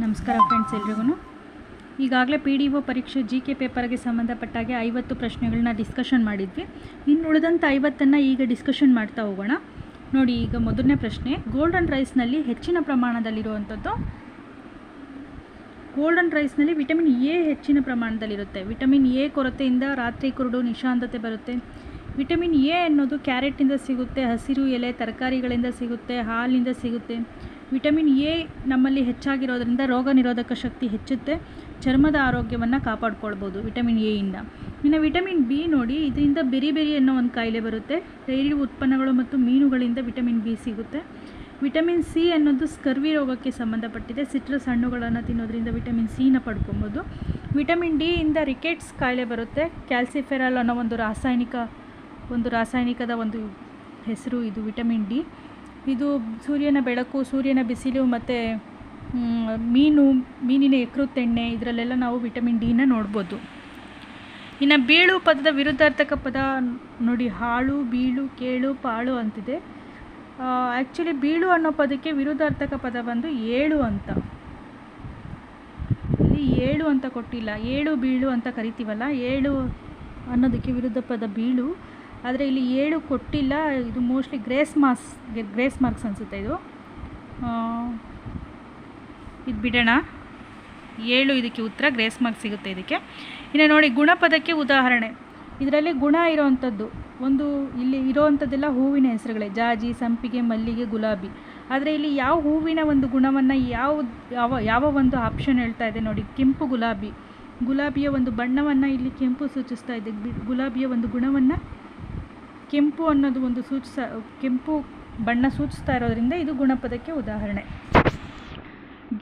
ನಮಸ್ಕಾರ ಫ್ರೆಂಡ್ಸ್ ಎಲ್ರಿಗೂ ಈಗಾಗಲೇ ಪಿ ಡಿ ಒ ಪರೀಕ್ಷೆ ಜಿ ಕೆ ಪೇಪರ್ಗೆ ಸಂಬಂಧಪಟ್ಟಾಗೆ ಐವತ್ತು ಪ್ರಶ್ನೆಗಳನ್ನ ಡಿಸ್ಕಷನ್ ಮಾಡಿದ್ವಿ. ಇನ್ನು ಉಳಿದಂಥ ಐವತ್ತನ್ನು ಈಗ ಡಿಸ್ಕಷನ್ ಮಾಡ್ತಾ ಹೋಗೋಣ. ನೋಡಿ, ಈಗ ಮೊದಲನೇ ಪ್ರಶ್ನೆ. ಗೋಲ್ಡನ್ ರೈಸ್ನಲ್ಲಿ ಹೆಚ್ಚಿನ ಪ್ರಮಾಣದಲ್ಲಿರುವಂಥದ್ದು ಗೋಲ್ಡನ್ ರೈಸ್ನಲ್ಲಿ ವಿಟಮಿನ್ ಎ ಹೆಚ್ಚಿನ ಪ್ರಮಾಣದಲ್ಲಿರುತ್ತೆ. ವಿಟಮಿನ್ ಎ ಕೊರತೆಯಿಂದ ರಾತ್ರಿ ಕುರುಡು, ನಿಶಾಂತತೆ ಬರುತ್ತೆ. ವಿಟಮಿನ್ ಎ ಅನ್ನೋದು ಕ್ಯಾರೆಟಿಂದ ಸಿಗುತ್ತೆ, ಹಸಿರು ಎಲೆ, ತರಕಾರಿಗಳಿಂದ ಸಿಗುತ್ತೆ, ಹಾಲಿನಿಂದ ಸಿಗುತ್ತೆ. ವಿಟಮಿನ್ ಎ ನಮ್ಮಲ್ಲಿ ಹೆಚ್ಚಾಗಿರೋದ್ರಿಂದ ರೋಗ ನಿರೋಧಕ ಶಕ್ತಿ ಹೆಚ್ಚುತ್ತೆ, ಚರ್ಮದ ಆರೋಗ್ಯವನ್ನು ಕಾಪಾಡ್ಕೊಳ್ಬೋದು ವಿಟಮಿನ್ ಎಯಿಂದ ಇನ್ನು ವಿಟಮಿನ್ ಬಿ ನೋಡಿ, ಇದರಿಂದ ಬೆರಿ ಬೆರಿ ಅನ್ನೋ ಒಂದು ಕಾಯಿಲೆ ಬರುತ್ತೆ. ಡೈರಿ ಉತ್ಪನ್ನಗಳು ಮತ್ತು ಮೀನುಗಳಿಂದ ವಿಟಮಿನ್ ಬಿ ಸಿಗುತ್ತೆ. ವಿಟಮಿನ್ ಸಿ ಅನ್ನೋದು ಸ್ಕರ್ವಿ ರೋಗಕ್ಕೆ ಸಂಬಂಧಪಟ್ಟಿದೆ. ಸಿಟ್ರಸ್ ಹಣ್ಣುಗಳನ್ನು ತಿನ್ನೋದ್ರಿಂದ ವಿಟಮಿನ್ ಸಿನ ಪಡ್ಕೊಬೋದು. ವಿಟಮಿನ್ ಡಿ ಇಂದ ರಿಕೆಟ್ಸ್ ಕಾಯಿಲೆ ಬರುತ್ತೆ. ಕ್ಯಾಲ್ಸಿಫೆರಾಲ್ ಅನ್ನೋ ಒಂದು ರಾಸಾಯನಿಕ ಒಂದು ರಾಸಾಯನಿಕದ ಒಂದು ಹೆಸರು, ಇದು ವಿಟಮಿನ್ ಡಿ. ಇದು ಸೂರ್ಯನ ಬೆಳಕು, ಸೂರ್ಯನ ಬಿಸಿಲು ಮತ್ತು ಮೀನು, ಮೀನಿನ ಎಣ್ಣೆ, ಇದರಲ್ಲೆಲ್ಲ ನಾವು ವಿಟಮಿನ್ ಡಿನ ನೋಡ್ಬೋದು. ಇನ್ನು ಬೀಳು ಪದದ ವಿರುದ್ಧಾರ್ಥಕ ಪದ ನೋಡಿ, ಹಾಳು, ಬೀಳು, ಕೇಳು, ಪಾಳು ಅಂತಿದೆ. ಆ್ಯಕ್ಚುಲಿ ಬೀಳು ಅನ್ನೋ ಪದಕ್ಕೆ ವಿರುದ್ಧಾರ್ಥಕ ಪದ ಬಂದು ಏಳು ಅಂತ. ಇಲ್ಲಿ ಏಳು ಅಂತ ಕೊಟ್ಟಿಲ್ಲ, ಏಳು, ಬೀಳು ಅಂತ ಕರಿತೀವಲ್ಲ, ಏಳು ಅನ್ನೋದಕ್ಕೆ ವಿರುದ್ಧ ಪದ ಬೀಳು. ಆದರೆ ಇಲ್ಲಿ ಏಳು ಕೊಟ್ಟಿಲ್ಲ, ಇದು mostly grace marks grace marks ಅನಿಸುತ್ತೆ ಇದು. ಇದು ಬಿಡೋಣ. ಏಳು ಇದಕ್ಕೆ ಉತ್ತರ ಗ್ರೇಸ್ ಮಾರ್ಕ್ಸ್ ಸಿಗುತ್ತೆ ಇದಕ್ಕೆ. ಇನ್ನು ನೋಡಿ ಗುಣಪದಕ್ಕೆ ಉದಾಹರಣೆ. ಇದರಲ್ಲಿ ಗುಣ ಇರೋವಂಥದ್ದು ಒಂದು ಇಲ್ಲಿ ಇರೋವಂಥದ್ದೆಲ್ಲ ಹೂವಿನ ಹೆಸರುಗಳೇ. ಜಾಜಿ, ಸಂಪಿಗೆ, ಮಲ್ಲಿಗೆ, ಗುಲಾಬಿ. ಆದರೆ ಇಲ್ಲಿ ಯಾವ ಹೂವಿನ ಒಂದು ಗುಣವನ್ನು ಯಾವ ಯಾವ ಯಾವ ಒಂದು ಆಪ್ಷನ್ ಹೇಳ್ತಾ ಇದೆ ನೋಡಿ. ಕೆಂಪು ಗುಲಾಬಿ. ಗುಲಾಬಿಯ ಒಂದು ಬಣ್ಣವನ್ನು ಇಲ್ಲಿ ಕೆಂಪು ಸೂಚಿಸ್ತಾ ಇದೆ. ಗುಲಾಬಿಯ ಒಂದು ಗುಣವನ್ನು ಕೆಂಪು ಅನ್ನೋದು ಒಂದು ಸೂಚಿಸ, ಕೆಂಪು ಬಣ್ಣ ಸೂಚಿಸ್ತಾ ಇರೋದ್ರಿಂದ ಇದು ಗುಣಪದಕ್ಕೆ ಉದಾಹರಣೆ.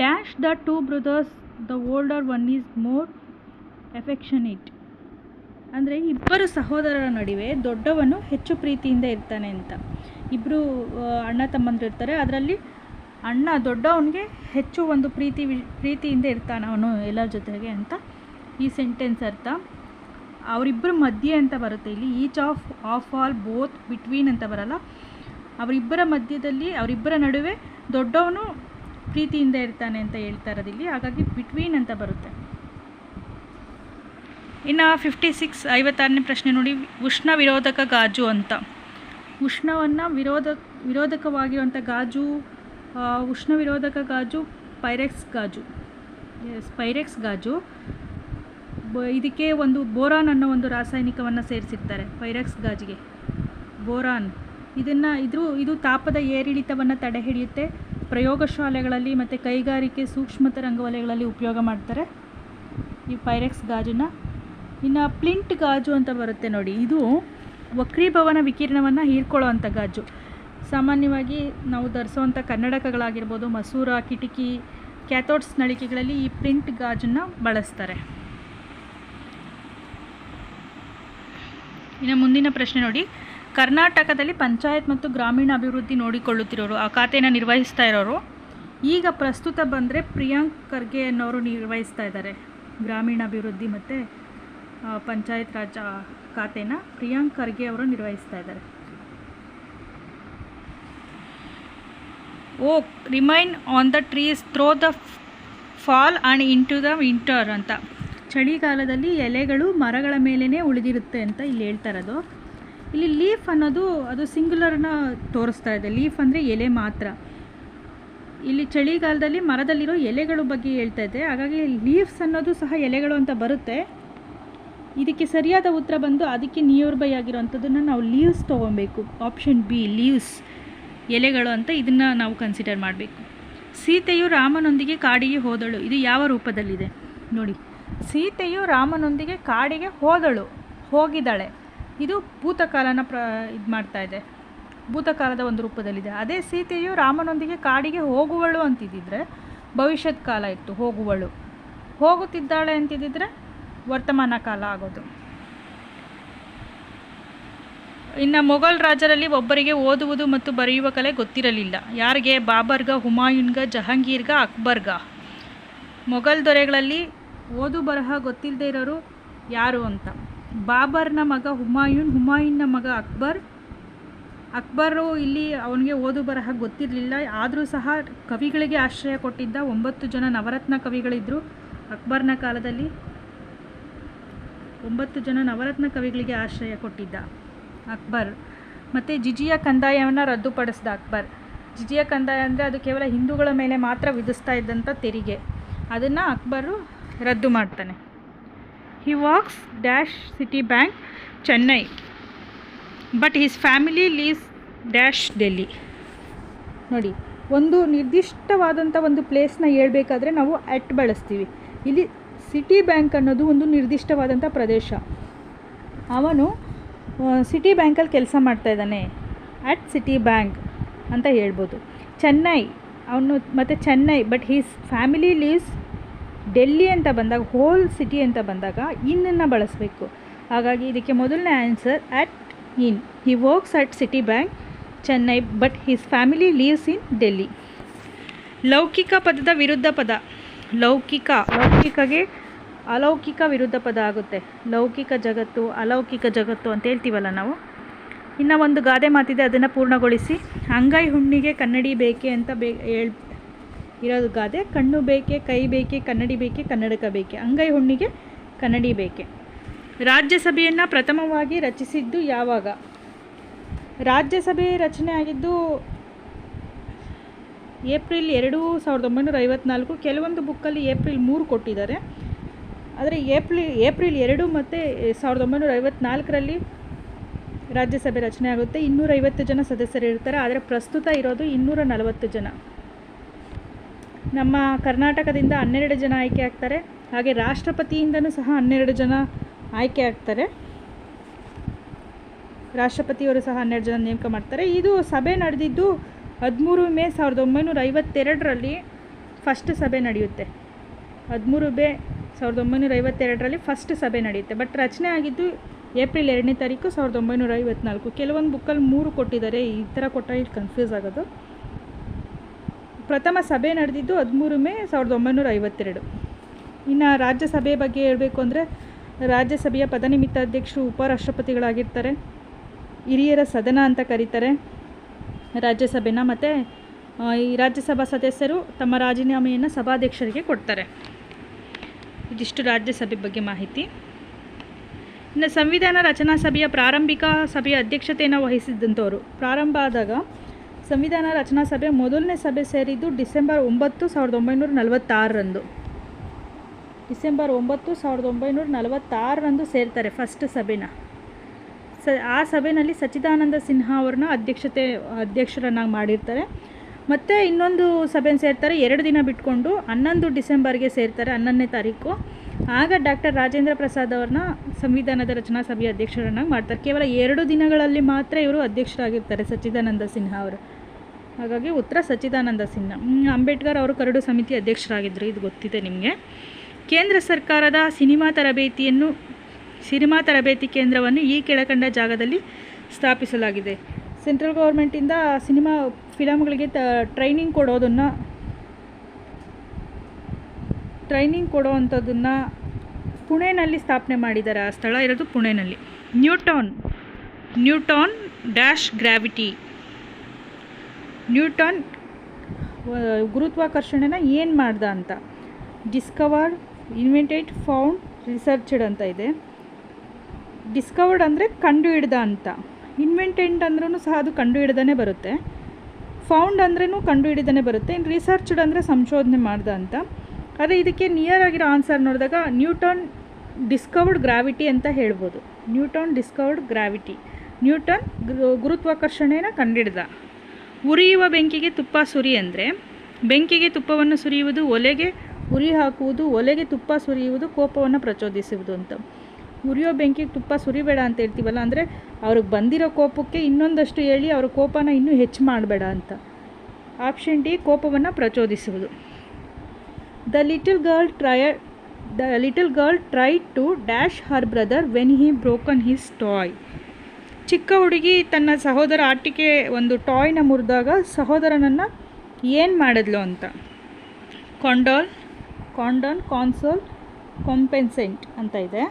Dash the two brothers the older one is more affectionate ಅಂದರೆ ಇಬ್ಬರು ಸಹೋದರರ ನಡುವೆ ದೊಡ್ಡವನು ಹೆಚ್ಚು ಪ್ರೀತಿಯಿಂದ ಇರ್ತಾನೆ ಅಂತ. ಇಬ್ಬರು ಅಣ್ಣ ತಮ್ಮಂದ್ರು ಇರ್ತಾರೆ. ಅದರಲ್ಲಿ ಅಣ್ಣ ದೊಡ್ಡವನಿಗೆ ಹೆಚ್ಚು ಒಂದು ಪ್ರೀತಿ, ಪ್ರೀತಿಯಿಂದ ಇರ್ತಾನೆ ಅವನು ಎಲ್ಲರ ಜೊತೆಗೆ ಅಂತ ಈ ಸೆಂಟೆನ್ಸ್ ಅರ್ಥ. ಅವರಿಬ್ಬರ ಮಧ್ಯೆ ಅಂತ ಬರುತ್ತೆ ಇಲ್ಲಿ. Each of of all both between ಅಂತ ಬರಲ್ಲ. ಅವರಿಬ್ಬರ ಮಧ್ಯದಲ್ಲಿ, ಅವರಿಬ್ಬರ ನಡುವೆ ದೊಡ್ಡವನು ಪ್ರೀತಿಯಿಂದ ಇರ್ತಾನೆ ಅಂತ ಹೇಳ್ತಾ ಇರೋದಿಲ್ಲಿ ಹಾಗಾಗಿ ಬಿಟ್ವೀನ್ ಅಂತ ಬರುತ್ತೆ. ಇನ್ನು ಫಿಫ್ಟಿ ಸಿಕ್ಸ್ ಐವತ್ತಾರನೇ ಪ್ರಶ್ನೆ ನೋಡಿ. ಉಷ್ಣ ವಿರೋಧಕ ಗಾಜು ಅಂತ. ಉಷ್ಣವನ್ನು ವಿರೋಧ ವಿರೋಧಕವಾಗಿರುವಂಥ ಗಾಜು ಉಷ್ಣ ವಿರೋಧಕ ಗಾಜು, ಪೈರೆಕ್ಸ್ ಗಾಜು. ಎಸ್ ಪೈರೆಕ್ಸ್ ಗಾಜು. ಇದಕ್ಕೆ ಒಂದು ಬೋರಾನ್ ಅನ್ನೋ ಒಂದು ರಾಸಾಯನಿಕವನ್ನು ಸೇರಿಸಿರ್ತಾರೆ, ಪೈರೆಕ್ಸ್ ಗಾಜಿಗೆ. ಬೋರಾನ್. ಇದನ್ನು ಇದು ಇದು ತಾಪದ ಏರಿಳಿತವನ್ನು ತಡೆಹಿಡಿಯುತ್ತೆ ಪ್ರಯೋಗಶಾಲೆಗಳಲ್ಲಿ ಮತ್ತು ಕೈಗಾರಿಕೆ ಸೂಕ್ಷ್ಮ ರಂಗವಲಯಗಳಲ್ಲಿ ಉಪಯೋಗ ಮಾಡ್ತಾರೆ ಈ ಪೈರೆಕ್ಸ್ ಗಾಜನ್ನ. ಇನ್ನು ಪ್ಲಿಂಟ್ ಗಾಜು ಅಂತ ಬರುತ್ತೆ ನೋಡಿ, ಇದು ವಕ್ರೀಭವನ ವಿಕಿರಣವನ್ನು ಹೀರ್ಕೊಳ್ಳೋ ಅಂಥ ಗಾಜು. ಸಾಮಾನ್ಯವಾಗಿ ನಾವು ಧರಿಸುವಂಥ ಕನ್ನಡಕಗಳಾಗಿರ್ಬೋದು, ಮಸೂರ, ಕಿಟಕಿ, ಕ್ಯಾಥೋಡ್ಸ್ ನಳಿಕೆಗಳಲ್ಲಿ ಈ ಪ್ರಿಂಟ್ ಗಾಜನ್ನು ಬಳಸ್ತಾರೆ. ಇನ್ನು ಮುಂದಿನ ಪ್ರಶ್ನೆ ನೋಡಿ. ಕರ್ನಾಟಕದಲ್ಲಿ ಪಂಚಾಯತ್ ಮತ್ತು ಗ್ರಾಮೀಣ ಅಭಿವೃದ್ಧಿ ನೋಡಿಕೊಳ್ಳುತ್ತಿರೋರು, ಆ ಖಾತೆಯನ್ನು ನಿರ್ವಹಿಸ್ತಾ ಇರೋರು, ಈಗ ಪ್ರಸ್ತುತ ಬಂದರೆ ಪ್ರಿಯಾಂಕ್ ಖರ್ಗೆ ಅನ್ನೋರು ನಿರ್ವಹಿಸ್ತಾ ಇದ್ದಾರೆ. ಗ್ರಾಮೀಣಾಭಿವೃದ್ಧಿ ಮತ್ತು ಪಂಚಾಯತ್ ರಾಜ್ ಖಾತೆನ ಪ್ರಿಯಾಂಕ್ ಖರ್ಗೆ ಅವರು ನಿರ್ವಹಿಸ್ತಾ ಇದ್ದಾರೆ. ಓ remain on the trees, through the fall and into the winter ಅಂತ. ಚಳಿಗಾಲದಲ್ಲಿ ಎಲೆಗಳು ಮರಗಳ ಮೇಲೇ ಉಳಿದಿರುತ್ತೆ ಅಂತ ಇಲ್ಲಿ ಹೇಳ್ತಾ ಇರೋದು ಇಲ್ಲಿ ಲೀಫ್ ಅನ್ನೋದು ಅದು ಸಿಂಗ್ಯುಲರ್ನ ತೋರಿಸ್ತಾ ಇದೆ. ಲೀಫ್ ಅಂದರೆ ಎಲೆ ಮಾತ್ರ. ಇಲ್ಲಿ ಚಳಿಗಾಲದಲ್ಲಿ ಮರದಲ್ಲಿರೋ ಎಲೆಗಳ ಬಗ್ಗೆ ಹೇಳ್ತಾ ಇದೆ. ಹಾಗಾಗಿ ಲೀವ್ಸ್ ಅನ್ನೋದು ಸಹ ಎಲೆಗಳು ಅಂತ ಬರುತ್ತೆ. ಇದಕ್ಕೆ ಸರಿಯಾದ ಉತ್ತರ ಬಂದು ಅದಕ್ಕೆ ನಿಯರ್ ಬೈ ಆಗಿರೋವಂಥದ್ದನ್ನು ನಾವು ಲೀವ್ಸ್ ತೊಗೊಬೇಕು ಆಪ್ಷನ್ ಬಿ, ಲೀವ್ಸ್ ಎಲೆಗಳು ಅಂತ ಇದನ್ನು ನಾವು ಕನ್ಸಿಡರ್ ಮಾಡಬೇಕು. ಸೀತೆಯು ರಾಮನೊಂದಿಗೆ ಕಾಡಿಗೆ ಹೋದಳು. ಇದು ಯಾವ ರೂಪದಲ್ಲಿದೆ? ನೋಡಿ. ಸೀತೆಯು ರಾಮನೊಂದಿಗೆ ಕಾಡಿಗೆ ಹೋದಳು, ಹೋಗಿದ್ದಾಳೆ. ಇದು ಭೂತಕಾಲನ ಪ್ರ, ಇದು ಮಾಡ್ತಾ ಇದೆ. ಭೂತಕಾಲದ ಒಂದು ರೂಪದಲ್ಲಿದೆ. ಅದೇ ಸೀತೆಯು ರಾಮನೊಂದಿಗೆ ಕಾಡಿಗೆ ಹೋಗುವಳು ಅಂತಿದ್ದಿದ್ರೆ, ಭವಿಷ್ಯದ ಕಾಲ ಇತ್ತು, ಹೋಗುವಳು. ಹೋಗುತ್ತಿದ್ದಾಳೆ ಅಂತಿದ್ದಿದ್ರೆ, ವರ್ತಮಾನ ಕಾಲ ಆಗೋದು. ಇನ್ನು ಮೊಘಲ್ ರಾಜರಲ್ಲಿ ಒಬ್ಬರಿಗೆ ಓದುವುದು ಮತ್ತು ಬರೆಯುವ ಕಲೆ ಗೊತ್ತಿರಲಿಲ್ಲ. ಯಾರಿಗೆ? ಬಾಬರ್ಗ, ಹುಮಾಯೂನ್ಗ, ಜಹಾಂಗೀರ್ಗ, ಅಕ್ಬರ್ಗ. ಮೊಘಲ್ ದೊರೆಗಳಲ್ಲಿ ಓದು ಬರಹ ಗೊತ್ತಿಲ್ಲದೆ ಇರೋರು ಯಾರು ಅಂತ. ಬಾಬರ್ನ ಮಗ ಹುಮಾಯೂನ್, ಹುಮಾಯೂನ್ನ ಮಗ ಅಕ್ಬರ್. ಅಕ್ಬರು ಇಲ್ಲಿ ಅವನಿಗೆ ಓದು ಬರಹ ಗೊತ್ತಿರಲಿಲ್ಲ. ಆದರೂ ಸಹ ಕವಿಗಳಿಗೆ ಆಶ್ರಯ ಕೊಟ್ಟಿದ್ದ ಒಂಬತ್ತು ಜನ ನವರತ್ನ ಕವಿಗಳಿದ್ದರು ಅಕ್ಬರ್ನ ಕಾಲದಲ್ಲಿ. ಒಂಬತ್ತು ಜನ ನವರತ್ನ ಕವಿಗಳಿಗೆ ಆಶ್ರಯ ಕೊಟ್ಟಿದ್ದ ಅಕ್ಬರ್. ಮತ್ತು ಜಿಜಿಯ ಕಂದಾಯವನ್ನು ರದ್ದುಪಡಿಸಿದ ಅಕ್ಬರ್. ಜಿಜಿಯ ಕಂದಾಯ ಅಂದರೆ ಅದು ಕೇವಲ ಹಿಂದೂಗಳ ಮೇಲೆ ಮಾತ್ರ ವಿಧಿಸ್ತಾ ಇದ್ದಂಥ ತೆರಿಗೆ. ಅದನ್ನು ಅಕ್ಬರು ರದ್ದು ಮಾಡ್ತಾನೆ. He works dash city bank Chennai but his family lives dash Delhi ನೋಡಿ, ಒಂದು ನಿರ್ದಿಷ್ಟವಾದಂಥ ಒಂದು ಪ್ಲೇಸ್ನ ಹೇಳ್ಬೇಕಾದ್ರೆ ನಾವು ಅಟ್ ಬಳಸ್ತೀವಿ. ಇಲ್ಲಿ ಸಿಟಿ ಬ್ಯಾಂಕ್ ಅನ್ನೋದು ಒಂದು ನಿರ್ದಿಷ್ಟವಾದಂಥ ಪ್ರದೇಶ. ಅವನು ಸಿಟಿ ಬ್ಯಾಂಕಲ್ಲಿ ಕೆಲಸ ಮಾಡ್ತಾ ಇದ್ದಾನೆ. ಅಟ್ ಸಿಟಿ ಬ್ಯಾಂಕ್ ಅಂತ ಹೇಳ್ಬೋದು. ಚೆನ್ನೈ ಅವನು ಮತ್ತು Chennai but his family lives Delhi ಅಂತ ಬಂದಾಗ ಹೋಲ್ ಸಿಟಿ ಅಂತ ಬಂದಾಗ ಇನ್ನನ್ನು ಬಳಸಬೇಕು. ಹಾಗಾಗಿ ಇದಕ್ಕೆ ಮೊದಲನೇ answer at in he works at city bank Chennai but his family lives in Delhi ಲೌಕಿಕ ಪದದ ವಿರುದ್ಧ ಪದ. ಲೌಕಿಕ, ಲೌಕಿಕಗೆ ಅಲೌಕಿಕ ವಿರುದ್ಧ ಪದ ಆಗುತ್ತೆ. ಲೌಕಿಕ ಜಗತ್ತು, ಅಲೌಕಿಕ ಜಗತ್ತು ಅಂತ ಹೇಳ್ತೀವಲ್ಲ ನಾವು? ಇನ್ನು ಒಂದು ಗಾದೆ ಮಾತಿದೆ, ಅದನ್ನು ಪೂರ್ಣಗೊಳಿಸಿ. ಅಂಗೈ ಹುಣ್ಣಿಗೆ ಕನ್ನಡಿ ಬೇಕೆ ಅಂತ ಬೇ ಹೇಳ್ ಇರೋದು ಗಾದೆ ಕಣ್ಣು ಬೇಕೆ, ಕೈ ಬೇಕೆ, ಕನ್ನಡಿ ಬೇಕೆ, ಕನ್ನಡಕ ಬೇಕೆ. ಅಂಗೈ ಹುಣ್ಣಿಗೆ ಕನ್ನಡಿ ಬೇಕೆ. ರಾಜ್ಯಸಭೆಯನ್ನು ಪ್ರಥಮವಾಗಿ ರಚಿಸಿದ್ದು ಯಾವಾಗ? ರಾಜ್ಯಸಭೆ ರಚನೆ ಆಗಿದ್ದು ಏಪ್ರಿಲ್ ಎರಡು ಸಾವಿರದ ಒಂಬೈನೂರ ಐವತ್ನಾಲ್ಕು. ಕೆಲವೊಂದು ಬುಕ್ಕಲ್ಲಿ ಏಪ್ರಿಲ್ ಮೂರು ಕೊಟ್ಟಿದ್ದಾರೆ. ಆದರೆ ಏಪ್ರಿಲ್ ಏಪ್ರಿಲ್ ಎರಡು ಮತ್ತು ಸಾವಿರದ ಒಂಬೈನೂರ ಐವತ್ನಾಲ್ಕರಲ್ಲಿ ರಾಜ್ಯಸಭೆ ರಚನೆ ಆಗುತ್ತೆ. ಇನ್ನೂರೈವತ್ತು ಜನ ಸದಸ್ಯರು ಇರ್ತಾರೆ ಆದರೆ ಪ್ರಸ್ತುತ ಇರೋದು ಇನ್ನೂರ ನಲವತ್ತು ಜನ. ನಮ್ಮ ಕರ್ನಾಟಕದಿಂದ ಹನ್ನೆರಡು ಜನ ಆಯ್ಕೆ ಆಗ್ತಾರೆ. ಹಾಗೆ ರಾಷ್ಟ್ರಪತಿಯಿಂದನೂ ಸಹ ಹನ್ನೆರಡು ಜನ ಆಯ್ಕೆ ಆಗ್ತಾರೆ. ರಾಷ್ಟ್ರಪತಿಯವರು ಸಹ ಹನ್ನೆರಡು ಜನ ನೇಮಕ ಮಾಡ್ತಾರೆ. ಇದು ಸಭೆ ನಡೆದಿದ್ದು ಹದಿಮೂರು ಮೇ ಸಾವಿರದ ಒಂಬೈನೂರ ಐವತ್ತೆರಡರಲ್ಲಿ ಫಸ್ಟ್ ಸಭೆ ನಡೆಯುತ್ತೆ. ಹದಿಮೂರು ಮೇ ಸಾವಿರದ ಒಂಬೈನೂರ ಐವತ್ತೆರಡರಲ್ಲಿ ಫಸ್ಟ್ ಸಭೆ ನಡೆಯುತ್ತೆ. ಬಟ್ ರಚನೆ ಆಗಿದ್ದು ಏಪ್ರಿಲ್ ಎರಡನೇ ತಾರೀಕು ಸಾವಿರದ ಒಂಬೈನೂರ ಐವತ್ನಾಲ್ಕು. ಕೆಲವೊಂದು ಬುಕ್ಕಲ್ಲಿ ಮೂರು ಕೊಟ್ಟಿದ್ದಾರೆ. ಈ ಥರ ಇಲ್ಲಿ ಕನ್ಫ್ಯೂಸ್ ಆಗೋದು. ಪ್ರಥಮ ಸಭೆ ನಡೆದಿದ್ದು ಹದಿಮೂರು ಮೇ ಸಾವಿರದ ಒಂಬೈನೂರ ಐವತ್ತೆರಡು. ಇನ್ನು ರಾಜ್ಯಸಭೆ ಬಗ್ಗೆ ಹೇಳಬೇಕು ಅಂದರೆ ರಾಜ್ಯಸಭೆಯ ಪದನಿಮಿತ್ತ ಅಧ್ಯಕ್ಷರು ಉಪರಾಷ್ಟ್ರಪತಿಗಳಾಗಿರ್ತಾರೆ. ಹಿರಿಯರ ಸದನ ಅಂತ ಕರೀತಾರೆ. ರಾಜ್ಯಸಭೆನ ಮತ್ತು ಈ ರಾಜ್ಯಸಭಾ ಸದಸ್ಯರು ತಮ್ಮ ರಾಜೀನಾಮೆಯನ್ನು ಸಭಾಧ್ಯಕ್ಷರಿಗೆ ಕೊಡ್ತಾರೆ. ಇದಿಷ್ಟು ರಾಜ್ಯಸಭೆ ಬಗ್ಗೆ ಮಾಹಿತಿ. ಇನ್ನು ಸಂವಿಧಾನ ರಚನಾ ಸಭೆಯ ಪ್ರಾರಂಭಿಕ ಸಭೆಯ ಅಧ್ಯಕ್ಷತೆಯನ್ನು ವಹಿಸಿದ್ದಂಥವರು ಪ್ರಾರಂಭ ಆದಾಗ ಸಂವಿಧಾನ ರಚನಾ ಸಭೆ ಮೊದಲನೇ ಸಭೆ ಸೇರಿದ್ದು ಡಿಸೆಂಬರ್ ಒಂಬತ್ತು ಸಾವಿರದ ಒಂಬೈನೂರ ನಲವತ್ತಾರರಂದು. ಡಿಸೆಂಬರ್ ಒಂಬತ್ತು ಸಾವಿರದ ಒಂಬೈನೂರ ನಲವತ್ತಾರರಂದು ಸೇರ್ತಾರೆ ಫಸ್ಟ್ ಸಭೆನ. ಸ, ಆ ಸಭೆಯಲ್ಲಿ ಸಚ್ಚಿದಾನಂದ ಸಿನ್ಹಾ ಅವ್ರನ್ನ ಅಧ್ಯಕ್ಷತೆ, ಅಧ್ಯಕ್ಷರನ್ನಾಗಿ ಮಾಡಿರ್ತಾರೆ. ಮತ್ತು ಇನ್ನೊಂದು ಸಭೆನ ಸೇರ್ತಾರೆ ಎರಡು ದಿನ ಬಿಟ್ಕೊಂಡು ಹನ್ನೊಂದು ಡಿಸೆಂಬರ್ಗೆ ಸೇರ್ತಾರೆ ಹನ್ನೊಂದನೇ ತಾರೀಕು. ಆಗ ಡಾಕ್ಟರ್ ರಾಜೇಂದ್ರ ಪ್ರಸಾದ್ ಅವ್ರನ್ನ ಸಂವಿಧಾನದ ರಚನಾ ಸಭೆಯ ಅಧ್ಯಕ್ಷರನ್ನಾಗಿ ಮಾಡ್ತಾರೆ. ಕೇವಲ ಎರಡು ದಿನಗಳಲ್ಲಿ ಮಾತ್ರ ಇವರು ಅಧ್ಯಕ್ಷರಾಗಿರ್ತಾರೆ ಸಚ್ಚಿದಾನಂದ ಸಿನ್ಹಾ ಅವರು. ಹಾಗಾಗಿ ಉತ್ತರ ಸಚ್ಚಿದಾನಂದ ಸಿನ್ಹಾ. ಅಂಬೇಡ್ಕರ್ ಅವರು ಕರಡು ಸಮಿತಿ ಅಧ್ಯಕ್ಷರಾಗಿದ್ದರು ಇದು ಗೊತ್ತಿದೆ ನಿಮಗೆ. ಕೇಂದ್ರ ಸರ್ಕಾರದ ಸಿನಿಮಾ ತರಬೇತಿಯನ್ನು, ಸಿನಿಮಾ ತರಬೇತಿ ಕೇಂದ್ರವನ್ನು ಈ ಕೆಳಕಂಡ ಜಾಗದಲ್ಲಿ ಸ್ಥಾಪಿಸಲಾಗಿದೆ. ಸೆಂಟ್ರಲ್ ಗೌರ್ಮೆಂಟಿಂದ ಸಿನಿಮಾ ಫಿಲಮ್ಗಳಿಗೆ ಟ್ರೈನಿಂಗ್ ಕೊಡೋದನ್ನು ಟ್ರೈನಿಂಗ್ ಕೊಡೋವಂಥದ್ದನ್ನು ಪುಣೆನಲ್ಲಿ ಸ್ಥಾಪನೆ ಮಾಡಿದ್ದಾರೆ ಆ ಸ್ಥಳ, ಇರೋದು ಪುಣೆನಲ್ಲಿ. Newton Newton dash gravity. Newton ಗುರುತ್ವಾಕರ್ಷಣೆನ ಏನು ಮಾಡ್ದ ಅಂತ? ಡಿಸ್ಕವರ್ಡ್ ಇನ್ವೆಂಟೆಡ್, ಫೌಂಡ್, ರಿಸರ್ಚ್ಡ್ ಅಂತ ಇದೆ. ಡಿಸ್ಕವರ್ಡ್ ಅಂದರೆ ಕಂಡು ಹಿಡ್ದ ಅಂತ. ಇನ್ವೆಂಟೆಂಟ್ ಅಂದ್ರೂ ಸಹ ಅದು ಕಂಡು ಹಿಡ್ದೇ ಬರುತ್ತೆ. ಫೌಂಡ್ ಅಂದ್ರೂ ಕಂಡು ಹಿಡಿದೇ ಬರುತ್ತೆ. ಇನ್ನು ರಿಸರ್ಚ್ಡ್ ಅಂದರೆ ಸಂಶೋಧನೆ ಮಾಡ್ದ ಅಂತ. ಆದರೆ ಇದಕ್ಕೆ ನಿಯರ್ ಆಗಿರೋ ಆನ್ಸರ್ ನೋಡಿದಾಗ ನ್ಯೂಟನ್ ಡಿಸ್ಕವರ್ಡ್ ಗ್ರಾವಿಟಿ ಅಂತ ಹೇಳ್ಬೋದು. ನ್ಯೂಟನ್ ಡಿಸ್ಕವರ್ಡ್ ಗ್ರಾವಿಟಿ ನ್ಯೂಟನ್ ಗುರುತ್ವಾಕರ್ಷಣೆಯನ್ನು ಕಂಡಿಡ್ದ. ಉರಿಯುವ ಬೆಂಕಿಗೆ ತುಪ್ಪ ಸುರಿ ಅಂದರೆ, ಬೆಂಕಿಗೆ ತುಪ್ಪವನ್ನು ಸುರಿಯುವುದು ಒಲೆಗೆ ಉರಿ ಹಾಕುವುದು, ಒಲೆಗೆ ತುಪ್ಪ ಸುರಿಯುವುದು ಕೋಪವನ್ನು ಪ್ರಚೋದಿಸುವುದು ಅಂತ. ಉರಿಯೋ ಬೆಂಕಿಗೆ ತುಪ್ಪ ಸುರಿಬೇಡ ಅಂತ ಹೇಳ್ತೀವಲ್ಲ ಅಂದರೆ, ಅವ್ರಿಗೆ ಬಂದಿರೋ ಕೋಪಕ್ಕೆ ಇನ್ನೊಂದಷ್ಟು ಹೇಳಿ ಅವ್ರ ಕೋಪನ ಇನ್ನೂ ಹೆಚ್ಚು ಮಾಡಬೇಡ ಅಂತ. ಆಪ್ಷನ್ ಡಿ, ಕೋಪವನ್ನು ಪ್ರಚೋದಿಸುವುದು. The little girl tried the little girl try to dash her brother when he broken his toy. ಚಿಕ್ಕ ಹುಡುಗಿ ತನ್ನ ಸಹೋದರ ಆಟಿಕೆ ಒಂದು ಟಾಯ್ನ ಮುರಿದಾಗ ಸಹೋದರನನ್ನು ಏನು ಮಾಡಿದ್ಲು ಅಂತ ಕಾಂಡೋಲ್ ಕಾಂಡೋನ್ ಕಾನ್ಸೋಲ್ ಕಾಂಪೆನ್ಸೆಂಟ್ ಅಂತ ಇದೆ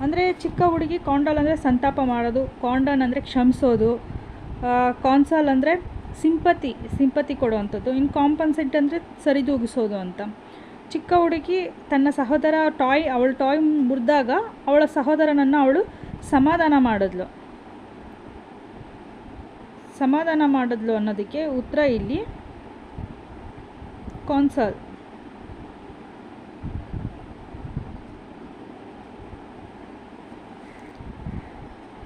ಅಂದರೆ ಚಿಕ್ಕ ಹುಡುಗಿ ಕಾಂಡೋಲ್ ಅಂದರೆ ಸಂತಾಪ ಮಾಡೋದು ಕಾಂಡನ್ ಅಂದರೆ ಕ್ಷಮಿಸೋದು ಕಾನ್ಸಾಲ್ ಅಂದರೆ ಸಿಂಪತಿ ಸಿಂಪತಿ ಕೊಡುವಂಥದ್ದು. ಇನ್ನು ಕಾಂಪನ್ಸೆಂಟ್ ಅಂದರೆ ಸರಿದೂಗಿಸೋದು ಅಂತ. ಚಿಕ್ಕ ಹುಡುಗಿ ತನ್ನ ಸಹೋದರ ಟಾಯ್ ಅವಳ ಟಾಯ್ ಮುರಿದಾಗ ಅವಳ ಸಹೋದರನನ್ನು ಅವಳು ಸಮಾಧಾನ ಮಾಡಿದ್ಲು. ಸಮಾಧಾನ ಮಾಡಿದ್ಲು ಅನ್ನೋದಕ್ಕೆ ಉತ್ತರ ಇಲ್ಲಿ ಕಾನ್ಸಲ್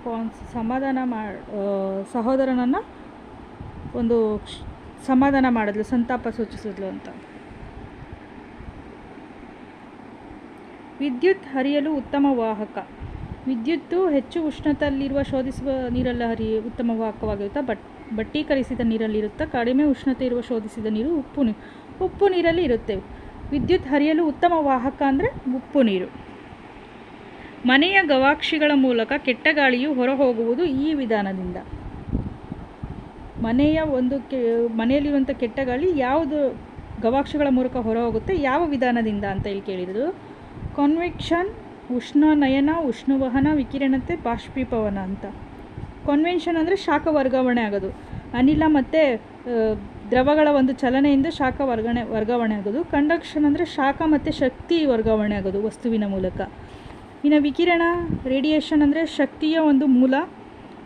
ಕಾನ್ಸ್ ಸಮಾಧಾನ ಮಾಡಿ ಸಹೋದರನನ್ನು ಒಂದು ಸಮಾಧಾನ ಮಾಡಿದ್ಲು, ಸಂತಾಪ ಸೂಚಿಸಿದ್ಲು ಅಂತ. ವಿದ್ಯುತ್ ಹರಿಯಲು ಉತ್ತಮ ವಾಹಕ. ವಿದ್ಯುತ್ತು ಹೆಚ್ಚು ಉಷ್ಣತೆಯಲ್ಲಿರುವ ಶೋಧಿಸುವ ನೀರಲ್ಲಿ ಹರಿ ಉತ್ತಮ ವಾಹಕವಾಗಿರುತ್ತೆ, ಬಟ್, ಬಟ್ಟೀಕರಿಸಿದ ನೀರಲ್ಲಿರುತ್ತಾ ಕಡಿಮೆ ಉಷ್ಣತೆ ಇರುವ ಶೋಧಿಸಿದ ನೀರು ಉಪ್ಪು ನೀರು ಉಪ್ಪು ನೀರಲ್ಲಿ ಇರುತ್ತೆ. ವಿದ್ಯುತ್ ಹರಿಯಲು ಉತ್ತಮ ವಾಹಕ ಅಂದರೆ ಉಪ್ಪು ನೀರು. ಮನೆಯ ಗವಾಕ್ಷಿಗಳ ಮೂಲಕ ಕೆಟ್ಟ ಗಾಳಿಯು ಹೊರಹೋಗುವುದು ಈ ವಿಧಾನದಿಂದ. ಮನೆಯ ಒಂದು ಕೆ, ಮನೆಯಲ್ಲಿರುವಂಥ ಕೆಟ್ಟ ಗಾಳಿ ಯಾವುದು ಗವಾಕ್ಷಗಳ ಮೂಲಕ ಹೊರಹೋಗುತ್ತೆ, ಯಾವ ವಿಧಾನದಿಂದ ಅಂತ ಹೇಳಿ ಕೇಳಿದ್ರು ಕಾನ್ವೆಕ್ಷನ್ ಉಷ್ಣನಯನ, ಉಷ್ಣವಹನ, ವಿಕಿರಣತೆ ಬಾಷ್ಪೀಪವನ ಅಂತ. ಕಾನ್ವೆನ್ಷನ್ ಅಂದರೆ ಶಾಖ ವರ್ಗಾವಣೆ ಆಗೋದು. ಅನಿಲ ಮತ್ತು ದ್ರವಗಳ ಒಂದು ಚಲನೆಯಿಂದ ಶಾಖ ವರ್ಗಣೆ ವರ್ಗಾವಣೆ ಆಗೋದು. ಕಂಡಕ್ಷನ್ ಅಂದರೆ ಶಾಖ ಮತ್ತು ಶಕ್ತಿ ವರ್ಗಾವಣೆ ಆಗೋದು ವಸ್ತುವಿನ ಮೂಲಕ. ಇನ್ನು ವಿಕಿರಣ ರೇಡಿಯೇಷನ್ ಅಂದರೆ ಶಕ್ತಿಯ ಒಂದು ಮೂಲ.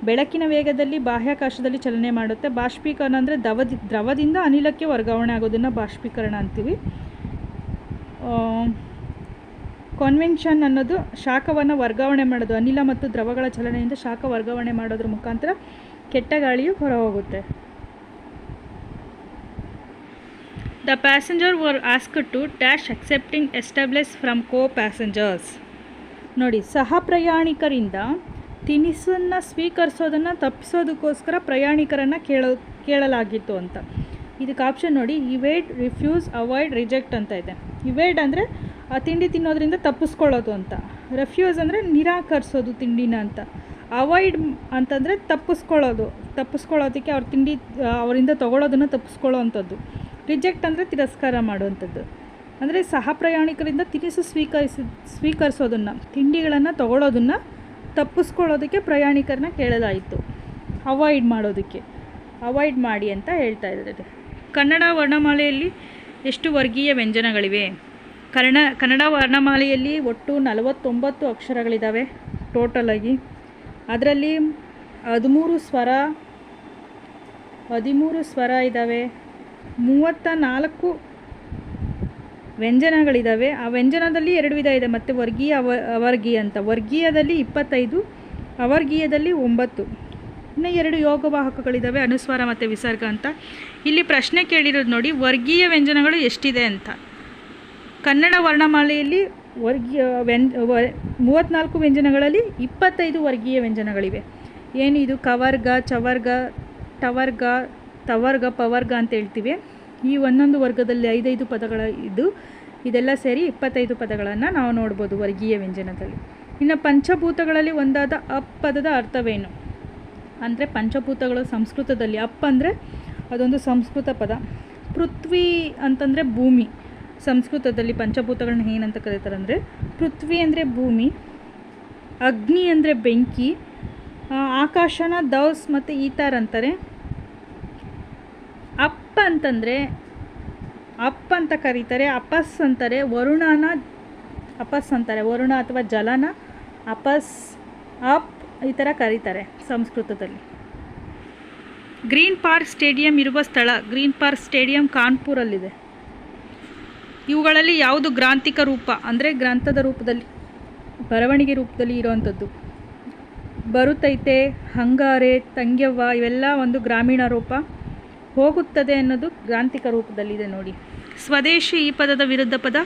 ಬೆಳಕಿನ ವೇಗದಲ್ಲಿ ಬಾಹ್ಯಾಕಾಶದಲ್ಲಿ ಚಲನೆ ಮಾಡುತ್ತೆ. ಬಾಷ್ಪೀಕರಣ ಅಂದರೆ ದ್ರವದಿ, ದ್ರವದಿಂದ ಅನಿಲಕ್ಕೆ ವರ್ಗಾವಣೆ ಆಗೋದನ್ನು ಬಾಷ್ಪೀಕರಣ ಅಂತೀವಿ. ಕಾನ್ವೆನ್ಷನ್ ಅನ್ನೋದು ಶಾಖವನ್ನು ವರ್ಗಾವಣೆ ಮಾಡೋದು. ಅನಿಲ ಮತ್ತು ದ್ರವಗಳ ಚಲನೆಯಿಂದ ಶಾಖ ವರ್ಗಾವಣೆ ಮಾಡೋದ್ರ ಮುಖಾಂತರ ಕೆಟ್ಟ ಗಾಳಿಯು ಹೊರಹೋಗುತ್ತೆ. The passenger were ask to dash accepting establish from co-passengers ನೋಡಿ, ಸಹ ಪ್ರಯಾಣಿಕರಿಂದ ತಿನಿಸನ್ನು ಸ್ವೀಕರಿಸೋದನ್ನು ತಪ್ಪಿಸೋದಕ್ಕೋಸ್ಕರ ಪ್ರಯಾಣಿಕರನ್ನು ಕೇಳೋ, ಕೇಳಲಾಗಿತ್ತು ಅಂತ. ಇದಕ್ಕೆ ಆಪ್ಷನ್ ನೋಡಿ ಇವೇಡ್ ರಿಫ್ಯೂಸ್ ಅವಾಯ್ಡ್ ರಿಜೆಕ್ಟ್ ಅಂತ ಇದೆ. ಇವೇಡ್ ಅಂದರೆ ಆ ತಿಂಡಿ ತಿನ್ನೋದ್ರಿಂದ ತಪ್ಪಿಸ್ಕೊಳ್ಳೋದು ಅಂತ. ರೆಫ್ಯೂಸ್ ಅಂದರೆ ನಿರಾಕರಿಸೋದು ತಿಂಡಿನ ಅಂತ. ಅವಾಯ್ಡ್ ಅಂತಂದರೆ ತಪ್ಪಿಸ್ಕೊಳ್ಳೋದು. ತಪ್ಪಿಸ್ಕೊಳ್ಳೋದಕ್ಕೆ ಅವ್ರ ತಿಂಡಿ, ಅವರಿಂದ ತೊಗೊಳೋದನ್ನು ತಪ್ಪಿಸ್ಕೊಳ್ಳೋ ಅಂಥದ್ದು ರಿಜೆಕ್ಟ್ ಅಂದರೆ ತಿರಸ್ಕಾರ ಮಾಡುವಂಥದ್ದು. ಅಂದರೆ ಸಹ ಪ್ರಯಾಣಿಕರಿಂದ ತಿನಿಸು ಸ್ವೀಕರಿಸಿ, ಸ್ವೀಕರಿಸೋದನ್ನು, ತಿಂಡಿಗಳನ್ನು ತಗೊಳ್ಳೋದನ್ನು ತಪ್ಪಿಸ್ಕೊಳ್ಳೋದಕ್ಕೆ ಪ್ರಯಾಣಿಕರನ್ನ ಕೇಳಲಾಯಿತು. ಅವಾಯ್ಡ್ ಮಾಡೋದಕ್ಕೆ. ಅವಾಯ್ಡ್ ಮಾಡಿ ಅಂತ ಹೇಳ್ತಾ ಇದ್ದಾರೆ ಕನ್ನಡ ವರ್ಣಮಾಲೆಯಲ್ಲಿ ಎಷ್ಟು ವರ್ಗೀಯ ವ್ಯಂಜನಗಳಿವೆ? ಕನ್ನಡ ಕನ್ನಡ ವರ್ಣಮಾಲೆಯಲ್ಲಿ ಒಟ್ಟು ನಲವತ್ತೊಂಬತ್ತು ಅಕ್ಷರಗಳಿದ್ದಾವೆ ಟೋಟಲಾಗಿ ಅದರಲ್ಲಿ ಹದಿಮೂರು ಸ್ವರ ಹದಿಮೂರು ಸ್ವರ ಇದ್ದಾವೆ ಮೂವತ್ತ ನಾಲ್ಕು ವ್ಯಂಜನಗಳಿದ್ದಾವೆ ಆ ವ್ಯಂಜನದಲ್ಲಿ ಎರಡು ವಿಧ ಇದೆ. ಮತ್ತು ವರ್ಗೀಯ, ಅವ, ಅವರ್ಗೀಯ ಅಂತ. ವರ್ಗೀಯದಲ್ಲಿ ಇಪ್ಪತ್ತೈದು, ಅವರ್ಗೀಯದಲ್ಲಿ ಒಂಬತ್ತು. ಇನ್ನು ಎರಡು ಯೋಗವಾಹಕಗಳಿದ್ದಾವೆ ಅನುಸ್ವಾರ ಮತ್ತು ವಿಸರ್ಗ ಅಂತ. ಇಲ್ಲಿ ಪ್ರಶ್ನೆ ಕೇಳಿರೋದು ನೋಡಿ, ವರ್ಗೀಯ ವ್ಯಂಜನಗಳು ಎಷ್ಟಿದೆ ಅಂತ. ಕನ್ನಡ ವರ್ಣಮಾಲೆಯಲ್ಲಿ ವರ್ಗೀಯ ವ್ಯಂ ಮೂವತ್ತ್ನಾಲ್ಕು ವ್ಯಂಜನಗಳಲ್ಲಿ ಇಪ್ಪತ್ತೈದು ವರ್ಗೀಯ ವ್ಯಂಜನಗಳಿವೆ. ಏನಿದು? ಕವರ್ಗ, ಚವರ್ಗ, ಟವರ್ಗ, ತವರ್ಗ, ಪವರ್ಗ ಅಂತ ಹೇಳ್ತೀವಿ. ಈ ಒಂದೊಂದು ವರ್ಗದಲ್ಲಿ ಐದೈದು ಪದಗಳ ಇದ್ದು ಇದೆಲ್ಲ ಸೇರಿ ಇಪ್ಪತ್ತೈದು ಪದಗಳನ್ನು ನಾವು ನೋಡ್ಬೋದು ವರ್ಗೀಯ ವ್ಯಂಜನದಲ್ಲಿ. ಇನ್ನು ಪಂಚಭೂತಗಳಲ್ಲಿ ಒಂದಾದ ಅಪ್ ಪದದ ಅರ್ಥವೇನು? ಅಂದರೆ ಪಂಚಭೂತಗಳು ಸಂಸ್ಕೃತದಲ್ಲಿ. ಅಪ್ ಅಂದರೆ ಅದೊಂದು ಸಂಸ್ಕೃತ ಪದ. ಪೃಥ್ವಿ ಅಂತಂದರೆ ಭೂಮಿ. ಸಂಸ್ಕೃತದಲ್ಲಿ ಪಂಚಭೂತಗಳನ್ನ ಏನಂತ ಕರೀತಾರೆ ಅಂದರೆ ಪೃಥ್ವಿ ಅಂದರೆ ಭೂಮಿ, ಅಗ್ನಿ ಅಂದರೆ ಬೆಂಕಿ ಆಕಾಶನ ದೌಸ್ ಮತ್ತು ಈತಾರ್ ಅಂತಾರೆ. ಅಂತಂದರೆ ಅಪ್ ಅಂತ ಕರೀತಾರೆ, ಅಪಸ್ ಅಂತಾರೆ, ವರುಣನ ಅಪಸ್ ಅಂತಾರೆ, ವರುಣ ಅಥವಾ ಜಲನ ಅಪಸ್, ಅಪ್ ಈ ಥರ ಕರೀತಾರೆ ಸಂಸ್ಕೃತದಲ್ಲಿ. ಗ್ರೀನ್ ಪಾರ್ಕ್ ಸ್ಟೇಡಿಯಂ ಇರುವ ಸ್ಥಳ, ಗ್ರೀನ್ ಪಾರ್ಕ್ ಸ್ಟೇಡಿಯಂ ಕಾನ್ಪುರಲ್ಲಿದೆ. ಇವುಗಳಲ್ಲಿ ಯಾವುದು ಗ್ರಾಂಥಿಕ ರೂಪ ಅಂದರೆ ಗ್ರಂಥದ ರೂಪದಲ್ಲಿ, ಬರವಣಿಗೆ ರೂಪದಲ್ಲಿ ಇರೋವಂಥದ್ದು. ಬರುತ್ತೈತೆ ಹಂಗಾರೆ, ತಂಗ್ಯವ್ವ ಇವೆಲ್ಲ ಒಂದು ಗ್ರಾಮೀಣ ರೂಪ. ಹೋಗುತ್ತದೆ ಅನ್ನೋದು ಗ್ರಾಂಥಿಕ ರೂಪದಲ್ಲಿದೆ ನೋಡಿ. ಸ್ವದೇಶಿ ಈ ಪದದ ವಿರುದ್ಧ ಪದ,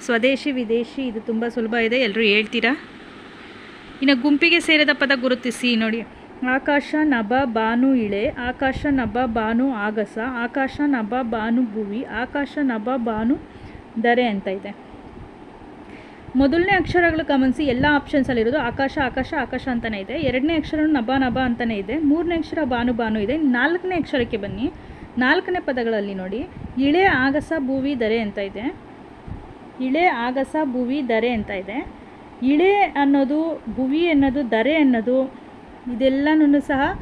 ಸ್ವದೇಶಿ, ವಿದೇಶಿ, ಇದು ತುಂಬ ಸುಲಭ ಇದೆ ಎಲ್ಲರೂ ಹೇಳ್ತೀರಾ? ಇನ್ನು ಗುಂಪಿಗೆ ಸೇರಿದ ಪದ ಗುರುತಿಸಿ ನೋಡಿ. ಆಕಾಶ, ನಭ, ಬಾನು, ಇಳೆ, ಆಕಾಶ, ನಭ, ಬಾನು, ಆಗಸ, ಆಕಾಶ, ನಭ, ಬಾನು, ಭುವಿ, ಆಕಾಶ, ನಭ, ಬಾನು, ದರೆ ಅಂತ ಇದೆ. ಮೊದಲನೇ ಅಕ್ಷರಗಳು ಗಮನಿಸಿ, ಎಲ್ಲ ಆಪ್ಷನ್ಸಲ್ಲಿರೋದು ಆಕಾಶ ಆಕಾಶ ಆಕಾಶ ಅಂತಲೇ ಇದೆ. ಎರಡನೇ ಅಕ್ಷರ ನಭ ನಭ ಅಂತಲೇ ಇದೆ. ಮೂರನೇ ಅಕ್ಷರ ಬಾನು ಬಾನು ಇದೆ. ನಾಲ್ಕನೇ ಅಕ್ಷರಕ್ಕೆ ಬನ್ನಿ. ನಾಲ್ಕನೇ ಪದಗಳಲ್ಲಿ ನೋಡಿ. ಇಳೆ, ಆಗಸ, ಭೂವಿ, ದರೆ ಅಂತ ಇದೆ. ಇಳೆ, ಆಗಸ, ಭುವಿ, ದರೆ ಅಂತ ಇದೆ. ಇಳೆ ಅನ್ನೋದು, ಭುವಿ ಅನ್ನೋದು, ದರೆ ಅನ್ನೋದು ಇದೆಲ್ಲನೂ ಸಹ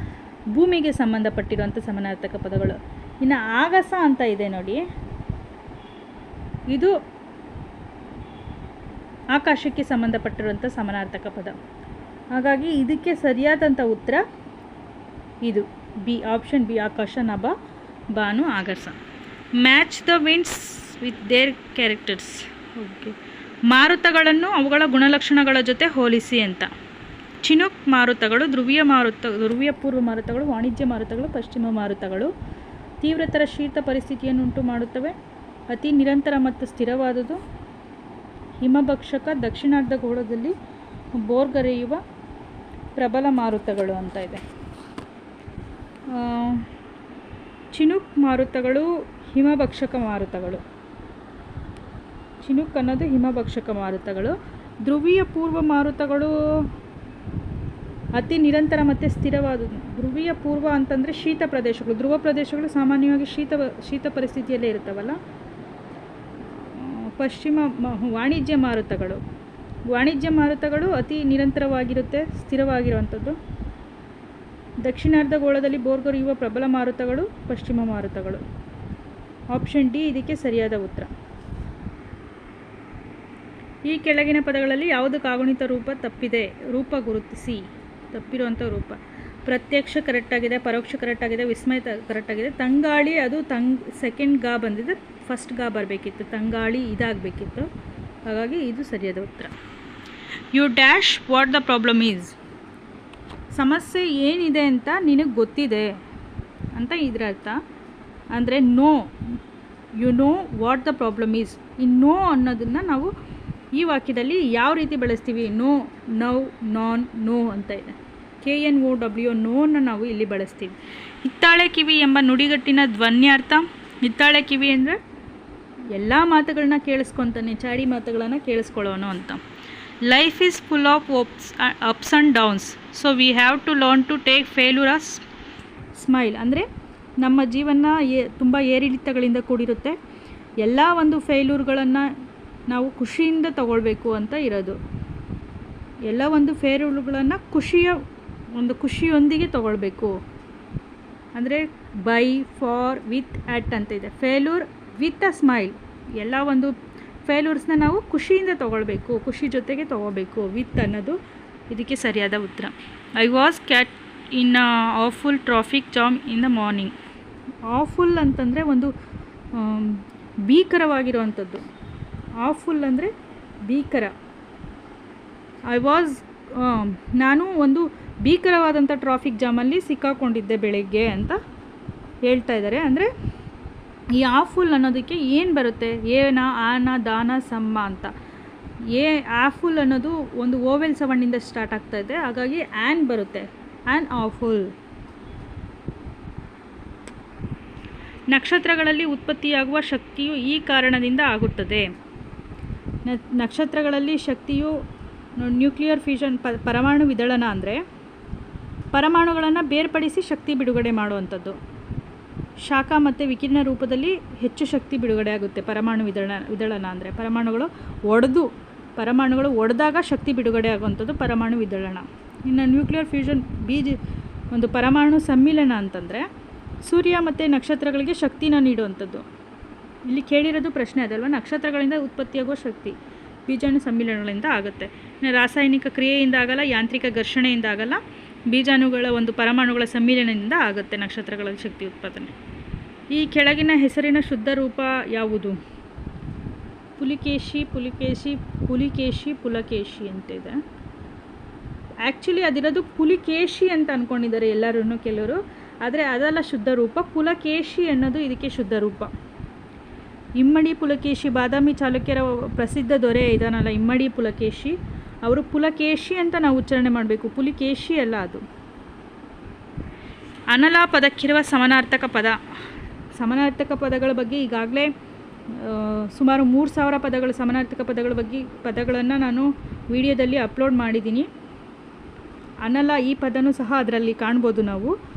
ಭೂಮಿಗೆ ಸಂಬಂಧಪಟ್ಟಿರುವಂಥ ಸಮಾನಾರ್ಥಕ ಪದಗಳು. ಇನ್ನು ಆಗಸ ಅಂತ ಇದೆ ನೋಡಿ. ಇದು ಆಕಾಶಕ್ಕೆ ಸಂಬಂಧಪಟ್ಟಿರುವಂಥ ಸಮಾನಾರ್ಥಕ ಪದ. ಹಾಗಾಗಿ ಇದಕ್ಕೆ ಸರಿಯಾದಂಥ ಉತ್ತರ ಇದು. ಬಿ ಆಪ್ಷನ್ ಬಿ ಆಕಾಶ, ನಭ, ಬಾನು ಆಗರ್ಸ match the winds with their characters okay ಮಾರುತಗಳನ್ನು ಅವುಗಳ ಗುಣಲಕ್ಷಣಗಳ ಜೊತೆ ಹೋಲಿಸಿ ಅಂತ. ಚಿನುಕ್ ಮಾರುತಗಳು, ಧ್ರುವೀಯ ಮಾರುತ, ಧ್ರುವೀಯ ಪೂರ್ವ ಮಾರುತಗಳು, ವಾಣಿಜ್ಯ ಮಾರುತಗಳು, ಪಶ್ಚಿಮ ಮಾರುತಗಳು ತೀವ್ರತರ ಶೀತ ಪರಿಸ್ಥಿತಿಯನ್ನು ಉಂಟು ಮಾಡುತ್ತವೆ. ಅತಿ ನಿರಂತರ ಮತ್ತು ಸ್ಥಿರವಾದುದು ಹಿಮಭಕ್ಷಕ ದಕ್ಷಿಣಾರ್ಧ ಗೋಳದಲ್ಲಿ ಬೋರ್ಗರೆಯುವ ಪ್ರಬಲ ಮಾರುತಗಳು ಅಂತ ಇದೆ. ಚಿನುಕ್ ಮಾರುತಗಳು ಹಿಮಭಕ್ಷಕ ಮಾರುತಗಳು. ಚಿನುಕ್ ಅನ್ನೋದು ಹಿಮಭಕ್ಷಕ ಮಾರುತಗಳು. ಧ್ರುವೀಯ ಪೂರ್ವ ಮಾರುತಗಳು ಅತಿ ನಿರಂತರ ಮತ್ತು ಸ್ಥಿರವಾದ ಧ್ರುವೀಯ ಪೂರ್ವ ಅಂತಂದರೆ ಶೀತ ಪ್ರದೇಶಗಳು. ಧ್ರುವ ಪ್ರದೇಶಗಳು ಸಾಮಾನ್ಯವಾಗಿ ಶೀತ ಶೀತ ಪರಿಸ್ಥಿತಿಯಲ್ಲೇ ಇರುತ್ತವಲ್ಲ ಆ, ಪಶ್ಚಿಮ ವಾಣಿಜ್ಯ ಮಾರುತಗಳು. ವಾಣಿಜ್ಯ ಮಾರುತಗಳು ಅತಿ ನಿರಂತರವಾಗಿರುತ್ತೆ, ಸ್ಥಿರವಾಗಿರುವಂಥದ್ದು. ದಕ್ಷಿಣಾರ್ಧ ಗೋಳದಲ್ಲಿ ಬೋರ್ಗರೆಯುವ ಪ್ರಬಲ ಮಾರುತಗಳು ಪಶ್ಚಿಮ ಮಾರುತಗಳು. ಆಪ್ಷನ್ ಡಿ ಇದಕ್ಕೆ ಸರಿಯಾದ ಉತ್ತರ. ಈ ಕೆಳಗಿನ ಪದಗಳಲ್ಲಿ ಯಾವುದು ಕಾಗುಣಿತ ರೂಪ ತಪ್ಪಿದೆ? ರೂಪ ಗುರುತಿಸಿ. ತಪ್ಪಿರುವಂಥ ರೂಪ. ಪ್ರತ್ಯಕ್ಷ ಕರೆಕ್ಟಾಗಿದೆ ಪರೋಕ್ಷ ಕರೆಕ್ಟಾಗಿದೆ ವಿಸ್ಮಯ ಕರೆಕ್ಟಾಗಿದೆ ತಂಗಾಳಿ ಅದು ತಂಗ್ ಸೆಕೆಂಡ್ ಗಾ ಬಂದಿದೆ ಫಸ್ಟ್ ಗಾ ಬರಬೇಕಿತ್ತು. ತಂಗಾಳಿ ಇದಾಗಬೇಕಿತ್ತು. ಹಾಗಾಗಿ ಇದು ಸರಿಯಾದ ಉತ್ತರ. You dash what the problem is ಸಮಸ್ಯೆ ಏನಿದೆ ಅಂತ ನಿನಗೆ ಗೊತ್ತಿದೆ ಅಂತ ಇದರ ಅರ್ಥ. ಅಂದರೆ know you know what the problem is ಈ ನೋ ಅನ್ನೋದನ್ನು ನಾವು ಈ ವಾಕ್ಯದಲ್ಲಿ ಯಾವ ರೀತಿ ಬಳಸ್ತೀವಿ? ನೋ ನೌ ನಾನ್ ನೋ ಅಂತ ಇದೆ. ಕೆ ಎನ್ ಒ ಡಬ್ಲ್ಯೂ ನೋನ ನಾವು ಇಲ್ಲಿ ಬಳಸ್ತೀವಿ. ಹಿತ್ತಾಳೆ ಕಿವಿ ಎಂಬ ನುಡಿಗಟ್ಟಿನ ಧ್ವನ್ಯಾರ್ಥ. ಹಿತ್ತಾಳೆ ಕಿವಿ ಅಂದರೆ ಎಲ್ಲ ಮಾತುಗಳನ್ನ ಕೇಳಿಸ್ಕೊತಾನೆ, ಚಾಡಿ ಮಾತುಗಳನ್ನು ಕೇಳಿಸ್ಕೊಳ್ಳೋನು ಅಂತ. Life is full of ups ups and downs so we have to learn to take failure as smile ಅಂದರೆ ನಮ್ಮ ಜೀವನ ಏ, ತುಂಬ ಏರಿಳಿತಗಳಿಂದ ಕೂಡಿರುತ್ತೆ. ಎಲ್ಲ ಒಂದು ಫೇಲ್ಯೂರ್ಗಳನ್ನು ನಾವು ಖುಷಿಯಿಂದ ತಗೊಳ್ಬೇಕು ಅಂತ ಇರೋದು. ಎಲ್ಲ ಒಂದು ಫೇಲ್ಯೂರ್ಗಳನ್ನು ಖುಷಿಯ ಒಂದು ಖುಷಿಯೊಂದಿಗೆ ತಗೊಳ್ಬೇಕು. ಅಂದರೆ ಬೈ, ಫಾರ್, ವಿತ್ ಆ್ಯಟ್ ಅಂತ ಇದೆ. Failure with a smile. ಎಲ್ಲ ಒಂದು ಫೇಲ್ಯೂರ್ಸ್ನ ನಾವು ಖುಷಿಯಿಂದ ತೊಗೊಳ್ಬೇಕು, ಖುಷಿ ಜೊತೆಗೆ ತೊಗೋಬೇಕು. ವಿತ್ ಅನ್ನೋದು ಇದಕ್ಕೆ ಸರಿಯಾದ ಉತ್ತರ. I was caught in awful traffic jam in the morning. Awful ಅಂತಂದರೆ ಒಂದು ಭೀಕರವಾಗಿರುವಂಥದ್ದು. ಆಫುಲ್ ಅಂದರೆ ಭೀಕರ. ಐ ವಾಸ್ ನಾನು ಒಂದು ಭೀಕರವಾದಂಥ ಟ್ರಾಫಿಕ್ ಜಾಮಲ್ಲಿ ಸಿಕ್ಕಾಕೊಂಡಿದ್ದೆ ಬೆಳಗ್ಗೆ ಅಂತ ಹೇಳ್ತಾ ಇದ್ದಾರೆ. ಅಂದರೆ ಈ ಆಫುಲ್ ಅನ್ನೋದಕ್ಕೆ ಏನು ಬರುತ್ತೆ? ಏನ, ಆನ, ದಾನ, ಸಮ್ಮ ಅಂತ. ಏ ಆಫುಲ್ ಅನ್ನೋದು ಒಂದು ಓವೆಲ್ ಸವಣ್ಣಿಂದ ಸ್ಟಾರ್ಟ್ ಆಗ್ತಾ ಇದೆ. ಹಾಗಾಗಿ ಆ್ಯನ್ ಬರುತ್ತೆ. ಆ್ಯನ್ ಆಫುಲ್ ನಕ್ಷತ್ರಗಳಲ್ಲಿ ಉತ್ಪತ್ತಿಯಾಗುವ ಶಕ್ತಿಯು ಈ ಕಾರಣದಿಂದ ಆಗುತ್ತದೆ. ನಕ್ಷತ್ರಗಳಲ್ಲಿ ಶಕ್ತಿಯು ನ್ಯೂಕ್ಲಿಯರ್ ಫ್ಯೂಷನ್ ಪ, ಪರಮಾಣು ವಿದಳನ ಅಂದರೆ ಪರಮಾಣುಗಳನ್ನು ಬೇರ್ಪಡಿಸಿ ಶಕ್ತಿ ಬಿಡುಗಡೆ ಮಾಡುವಂಥದ್ದು. ಶಾಖ ಮತ್ತು ವಿಕಿರಣ ರೂಪದಲ್ಲಿ ಹೆಚ್ಚು ಶಕ್ತಿ ಬಿಡುಗಡೆ ಆಗುತ್ತೆ ಪರಮಾಣು ವಿದಳನ ವಿದಳನ ಅಂದರೆ. ಪರಮಾಣುಗಳು ಒಡೆದು, ಪರಮಾಣುಗಳು ಒಡೆದಾಗ ಶಕ್ತಿ ಬಿಡುಗಡೆ ಆಗುವಂಥದ್ದು ಪರಮಾಣು ವಿದಳನ. ಇನ್ನು ನ್ಯೂಕ್ಲಿಯರ್ ಫ್ಯೂಷನ್ ಬೀಜ, ಒಂದು ಪರಮಾಣು ಸಮ್ಮಿಲನ ಅಂತಂದರೆ ಸೂರ್ಯ ಮತ್ತು ನಕ್ಷತ್ರಗಳಿಗೆ ಶಕ್ತಿನ ನೀಡುವಂಥದ್ದು. ಇಲ್ಲಿ ಕೇಳಿರೋದು ಪ್ರಶ್ನೆ ಅದಲ್ವ? ನಕ್ಷತ್ರಗಳಿಂದ ಉತ್ಪತ್ತಿಯಾಗುವ ಶಕ್ತಿ. ಬೀಜಾಣು ಸಮ್ಮಿಲನಗಳಿಂದ ಆಗುತ್ತೆ. ರಾಸಾಯನಿಕ ಕ್ರಿಯೆಯಿಂದ ಆಗಲ್ಲ, ಯಾಂತ್ರಿಕ ಘರ್ಷಣೆಯಿಂದ ಆಗಲ್ಲ, ಬೀಜಾಣುಗಳ ಒಂದು ಪರಮಾಣುಗಳ ಸಮ್ಮಿಲನದಿಂದ ಆಗುತ್ತೆ ನಕ್ಷತ್ರಗಳಲ್ಲಿ ಶಕ್ತಿ ಉತ್ಪಾದನೆ. ಈ ಕೆಳಗಿನ ಹೆಸರಿನ ಶುದ್ಧ ರೂಪ ಯಾವುದು? ಪುಲಿಕೇಶಿ ಪುಲಿಕೇಶಿ ಪುಲಿಕೇಶಿ, ಪುಲಕೇಶಿ ಅಂತ ಇದೆ ಆ್ಯಕ್ಚುಲಿ ಅದಿರೋದು ಪುಲಿಕೇಶಿ ಅಂತ ಅಂದ್ಕೊಂಡಿದ್ದಾರೆ ಎಲ್ಲರೂ ಕೆಲವರು. ಆದರೆ ಅದೆಲ್ಲ ಶುದ್ಧ ರೂಪ, ಪುಲಕೇಶಿ ಅನ್ನೋದು ಇದಕ್ಕೆ ಶುದ್ಧ ರೂಪ. ಇಮ್ಮಡಿ ಪುಲಕೇಶಿ ಬಾದಾಮಿ ಚಾಲುಕ್ಯರ ಪ್ರಸಿದ್ಧ ದೊರೆ ಇದಾನಲ್ಲ ಇಮ್ಮಡಿ ಪುಲಕೇಶಿ. ಅವರು ಪುಲಕೇಶಿ ಅಂತ ನಾವು ಉಚ್ಚಾರಣೆ ಮಾಡಬೇಕು. ಪುಲಿಕೇಶಿ ಅಲ್ಲ ಅದು. ಅನಲ ಪದಕ್ಕಿರುವ ಸಮನಾರ್ಥಕ ಪದ. ಸಮನಾರ್ಥಕ ಪದಗಳ ಬಗ್ಗೆ ಈಗಾಗಲೇ ಸುಮಾರು ಮೂರು ಸಾವಿರ ಪದಗಳು, ಸಮನಾರ್ಥಕ ಪದಗಳ ಬಗ್ಗೆ ಪದಗಳನ್ನು ನಾನು ವಿಡಿಯೋದಲ್ಲಿ ಅಪ್ಲೋಡ್ ಮಾಡಿದ್ದೀನಿ. ಅನಲ ಈ ಪದನೂ ಸಹ ಅದರಲ್ಲಿ ಕಾಣ್ಬೋದು ನಾವು.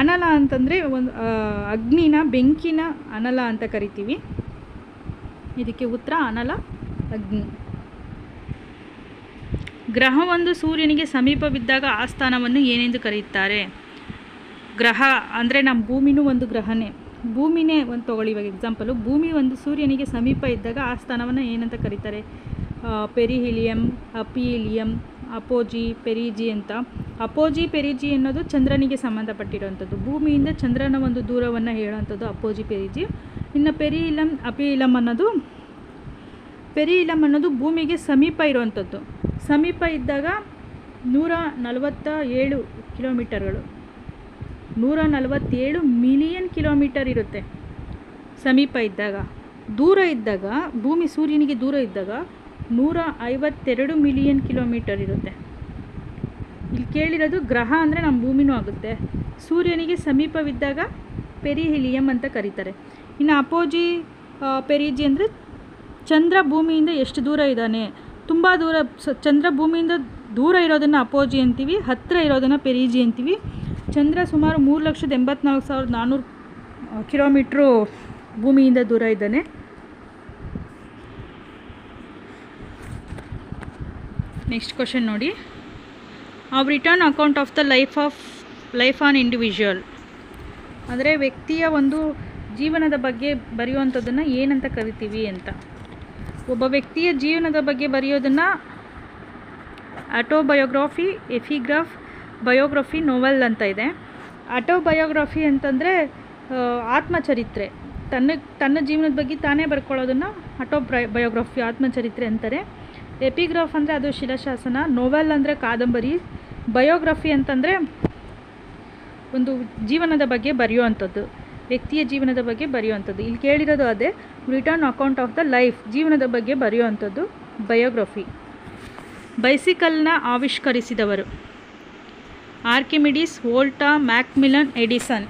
ಅನಲ ಅಂತಂದರೆ ಒಂದು ಅಗ್ನಿನ ಬೆಂಕಿನ ಅನಲ ಅಂತ ಕರಿತೀವಿ. ಇದಕ್ಕೆ ಉತ್ತರ ಅನಲ, ಅಗ್ನಿ. ಗ್ರಹವೊಂದು ಸೂರ್ಯನಿಗೆ ಸಮೀಪವಿದ್ದಾಗ ಆ ಸ್ಥಾನವನ್ನು ಏನೆಂದು ಕರೆಯುತ್ತಾರೆ? ಗ್ರಹ ಅಂದರೆ ನಮ್ಮ ಭೂಮಿನೂ ಒಂದು ಗ್ರಹನೇ. ಭೂಮಿನೇ ಒಂದು ತೊಗೊಳ್ಳಿ ಇವಾಗ ಎಕ್ಸಾಂಪಲು ಭೂಮಿ ಒಂದು ಸೂರ್ಯನಿಗೆ ಸಮೀಪ ಇದ್ದಾಗ ಆ ಸ್ಥಾನವನ್ನು ಏನಂತ ಕರೀತಾರೆ? ಪೆರಿಹಿಲಿಯಂ ಅಪಿಹಿಲಿಯಂ ಅಪೋಜಿ, ಪೆರಿಜಿ ಅಂತ. ಅಪೋಜಿ ಪೆರಿಜಿ ಅನ್ನೋದು ಚಂದ್ರನಿಗೆ ಸಂಬಂಧಪಟ್ಟಿರುವಂಥದ್ದು. ಭೂಮಿಯಿಂದ ಚಂದ್ರನ ಒಂದು ದೂರವನ್ನು ಹೇಳುವಂಥದ್ದು ಅಪೋಜಿ ಪೆರಿಜಿ. ಇನ್ನು ಪೆರಿಹಿಲಂ ಅಪಿಹಿಲಂ ಅನ್ನೋದು ಪೆರಿಹಿಲಂ ಅನ್ನೋದು ಭೂಮಿಗೆ ಸಮೀಪ ಇರುವಂಥದ್ದು. ಸಮೀಪ ಇದ್ದಾಗ ನೂರ ನಲವತ್ತ ಏಳು ಕಿಲೋಮೀಟರ್ಗಳು. ನೂರ ನಲವತ್ತೇಳು ಮಿಲಿಯನ್ ಕಿಲೋಮೀಟರ್ ಇರುತ್ತೆ ಸಮೀಪ ಇದ್ದಾಗ. ದೂರ ಇದ್ದಾಗ, ಭೂಮಿ ಸೂರ್ಯನಿಗೆ ದೂರ ಇದ್ದಾಗ ನೂರ ಐವತ್ತೆರಡು ಮಿಲಿಯನ್ ಕಿಲೋಮೀಟರ್ ಇರುತ್ತೆ. ಇಲ್ಲಿ ಕೇಳಿರೋದು ಗ್ರಹ ಅಂದರೆ ನಮ್ಮ ಭೂಮಿನೂ ಆಗುತ್ತೆ. ಸೂರ್ಯನಿಗೆ ಸಮೀಪವಿದ್ದಾಗ ಪೆರಿಹಿಲಿಯಂ ಅಂತ ಕರೀತಾರೆ. ಇನ್ನು ಅಪೋಜಿ ಪೆರಿಜಿ ಅಂದರೆ ಚಂದ್ರ ಭೂಮಿಯಿಂದ ಎಷ್ಟು ದೂರ ಇದ್ದಾನೆ? ತುಂಬ ದೂರ ಚಂದ್ರ ಭೂಮಿಯಿಂದ ದೂರ ಇರೋದನ್ನು ಅಪೋಜಿ ಅಂತೀವಿ ಹತ್ತಿರ ಇರೋದನ್ನು ಪೆರಿಜಿ ಅಂತೀವಿ. ಚಂದ್ರ ಸುಮಾರು ಮೂರು ಲಕ್ಷದ ಎಂಬತ್ನಾಲ್ಕು ಸಾವಿರದ ನಾನ್ನೂರು ಕಿಲೋಮೀಟ್ರು ಭೂಮಿಯಿಂದ ದೂರ ಇದ್ದಾನೆ. ನೆಕ್ಸ್ಟ್ ಕ್ವಶನ್ ನೋಡಿ. Of return account of the life of life an individual ಅಂದರೆ ವ್ಯಕ್ತಿಯ ಒಂದು ಜೀವನದ ಬಗ್ಗೆ ಬರೆಯುವಂಥದ್ದನ್ನು ಏನಂತ ಕರಿತೀವಿ ಅಂತ. ಒಬ್ಬ ವ್ಯಕ್ತಿಯ ಜೀವನದ ಬಗ್ಗೆ ಬರೆಯೋದನ್ನು ಆಟೋಬಯೋಗ್ರಾಫಿ ಎಫಿಗ್ರಾಫ್ ಬಯೋಗ್ರಫಿ ನೋವೆಲ್ ಅಂತ ಇದೆ. ಆಟೋಬಯೋಗ್ರಫಿ ಅಂತಂದರೆ ಆತ್ಮಚರಿತ್ರೆ. ತನ್ನ ತನ್ನ ಜೀವನದ ಬಗ್ಗೆ ತಾನೇ ಬರ್ಕೊಳ್ಳೋದನ್ನು ಆಟೋ ಬಯೋಗ್ರಫಿ ಆತ್ಮಚರಿತ್ರೆ ಅಂತಾರೆ. ಎಪಿಗ್ರಾಫ್ ಅಂದರೆ ಅದು ಶಿಲಾಶಾಸನ ನೋವೆಲ್ ಅಂದರೆ ಕಾದಂಬರಿ ಬಯೋಗ್ರಫಿ ಅಂತಂದರೆ ಒಂದು ಜೀವನದ ಬಗ್ಗೆ ಬರೆಯುವಂಥದ್ದು, ವ್ಯಕ್ತಿಯ ಜೀವನದ ಬಗ್ಗೆ ಬರೆಯುವಂಥದ್ದು. ಇಲ್ಲಿ ಕೇಳಿರೋದು ಅದೇ return account of the life ಜೀವನದ ಬಗ್ಗೆ ಬರೆಯುವಂಥದ್ದು ಬಯೋಗ್ರಫಿ ಬೈಸಿಕಲ್ನ ಆವಿಷ್ಕರಿಸಿದವರು. Archimedes, Volta Macmillan Edison.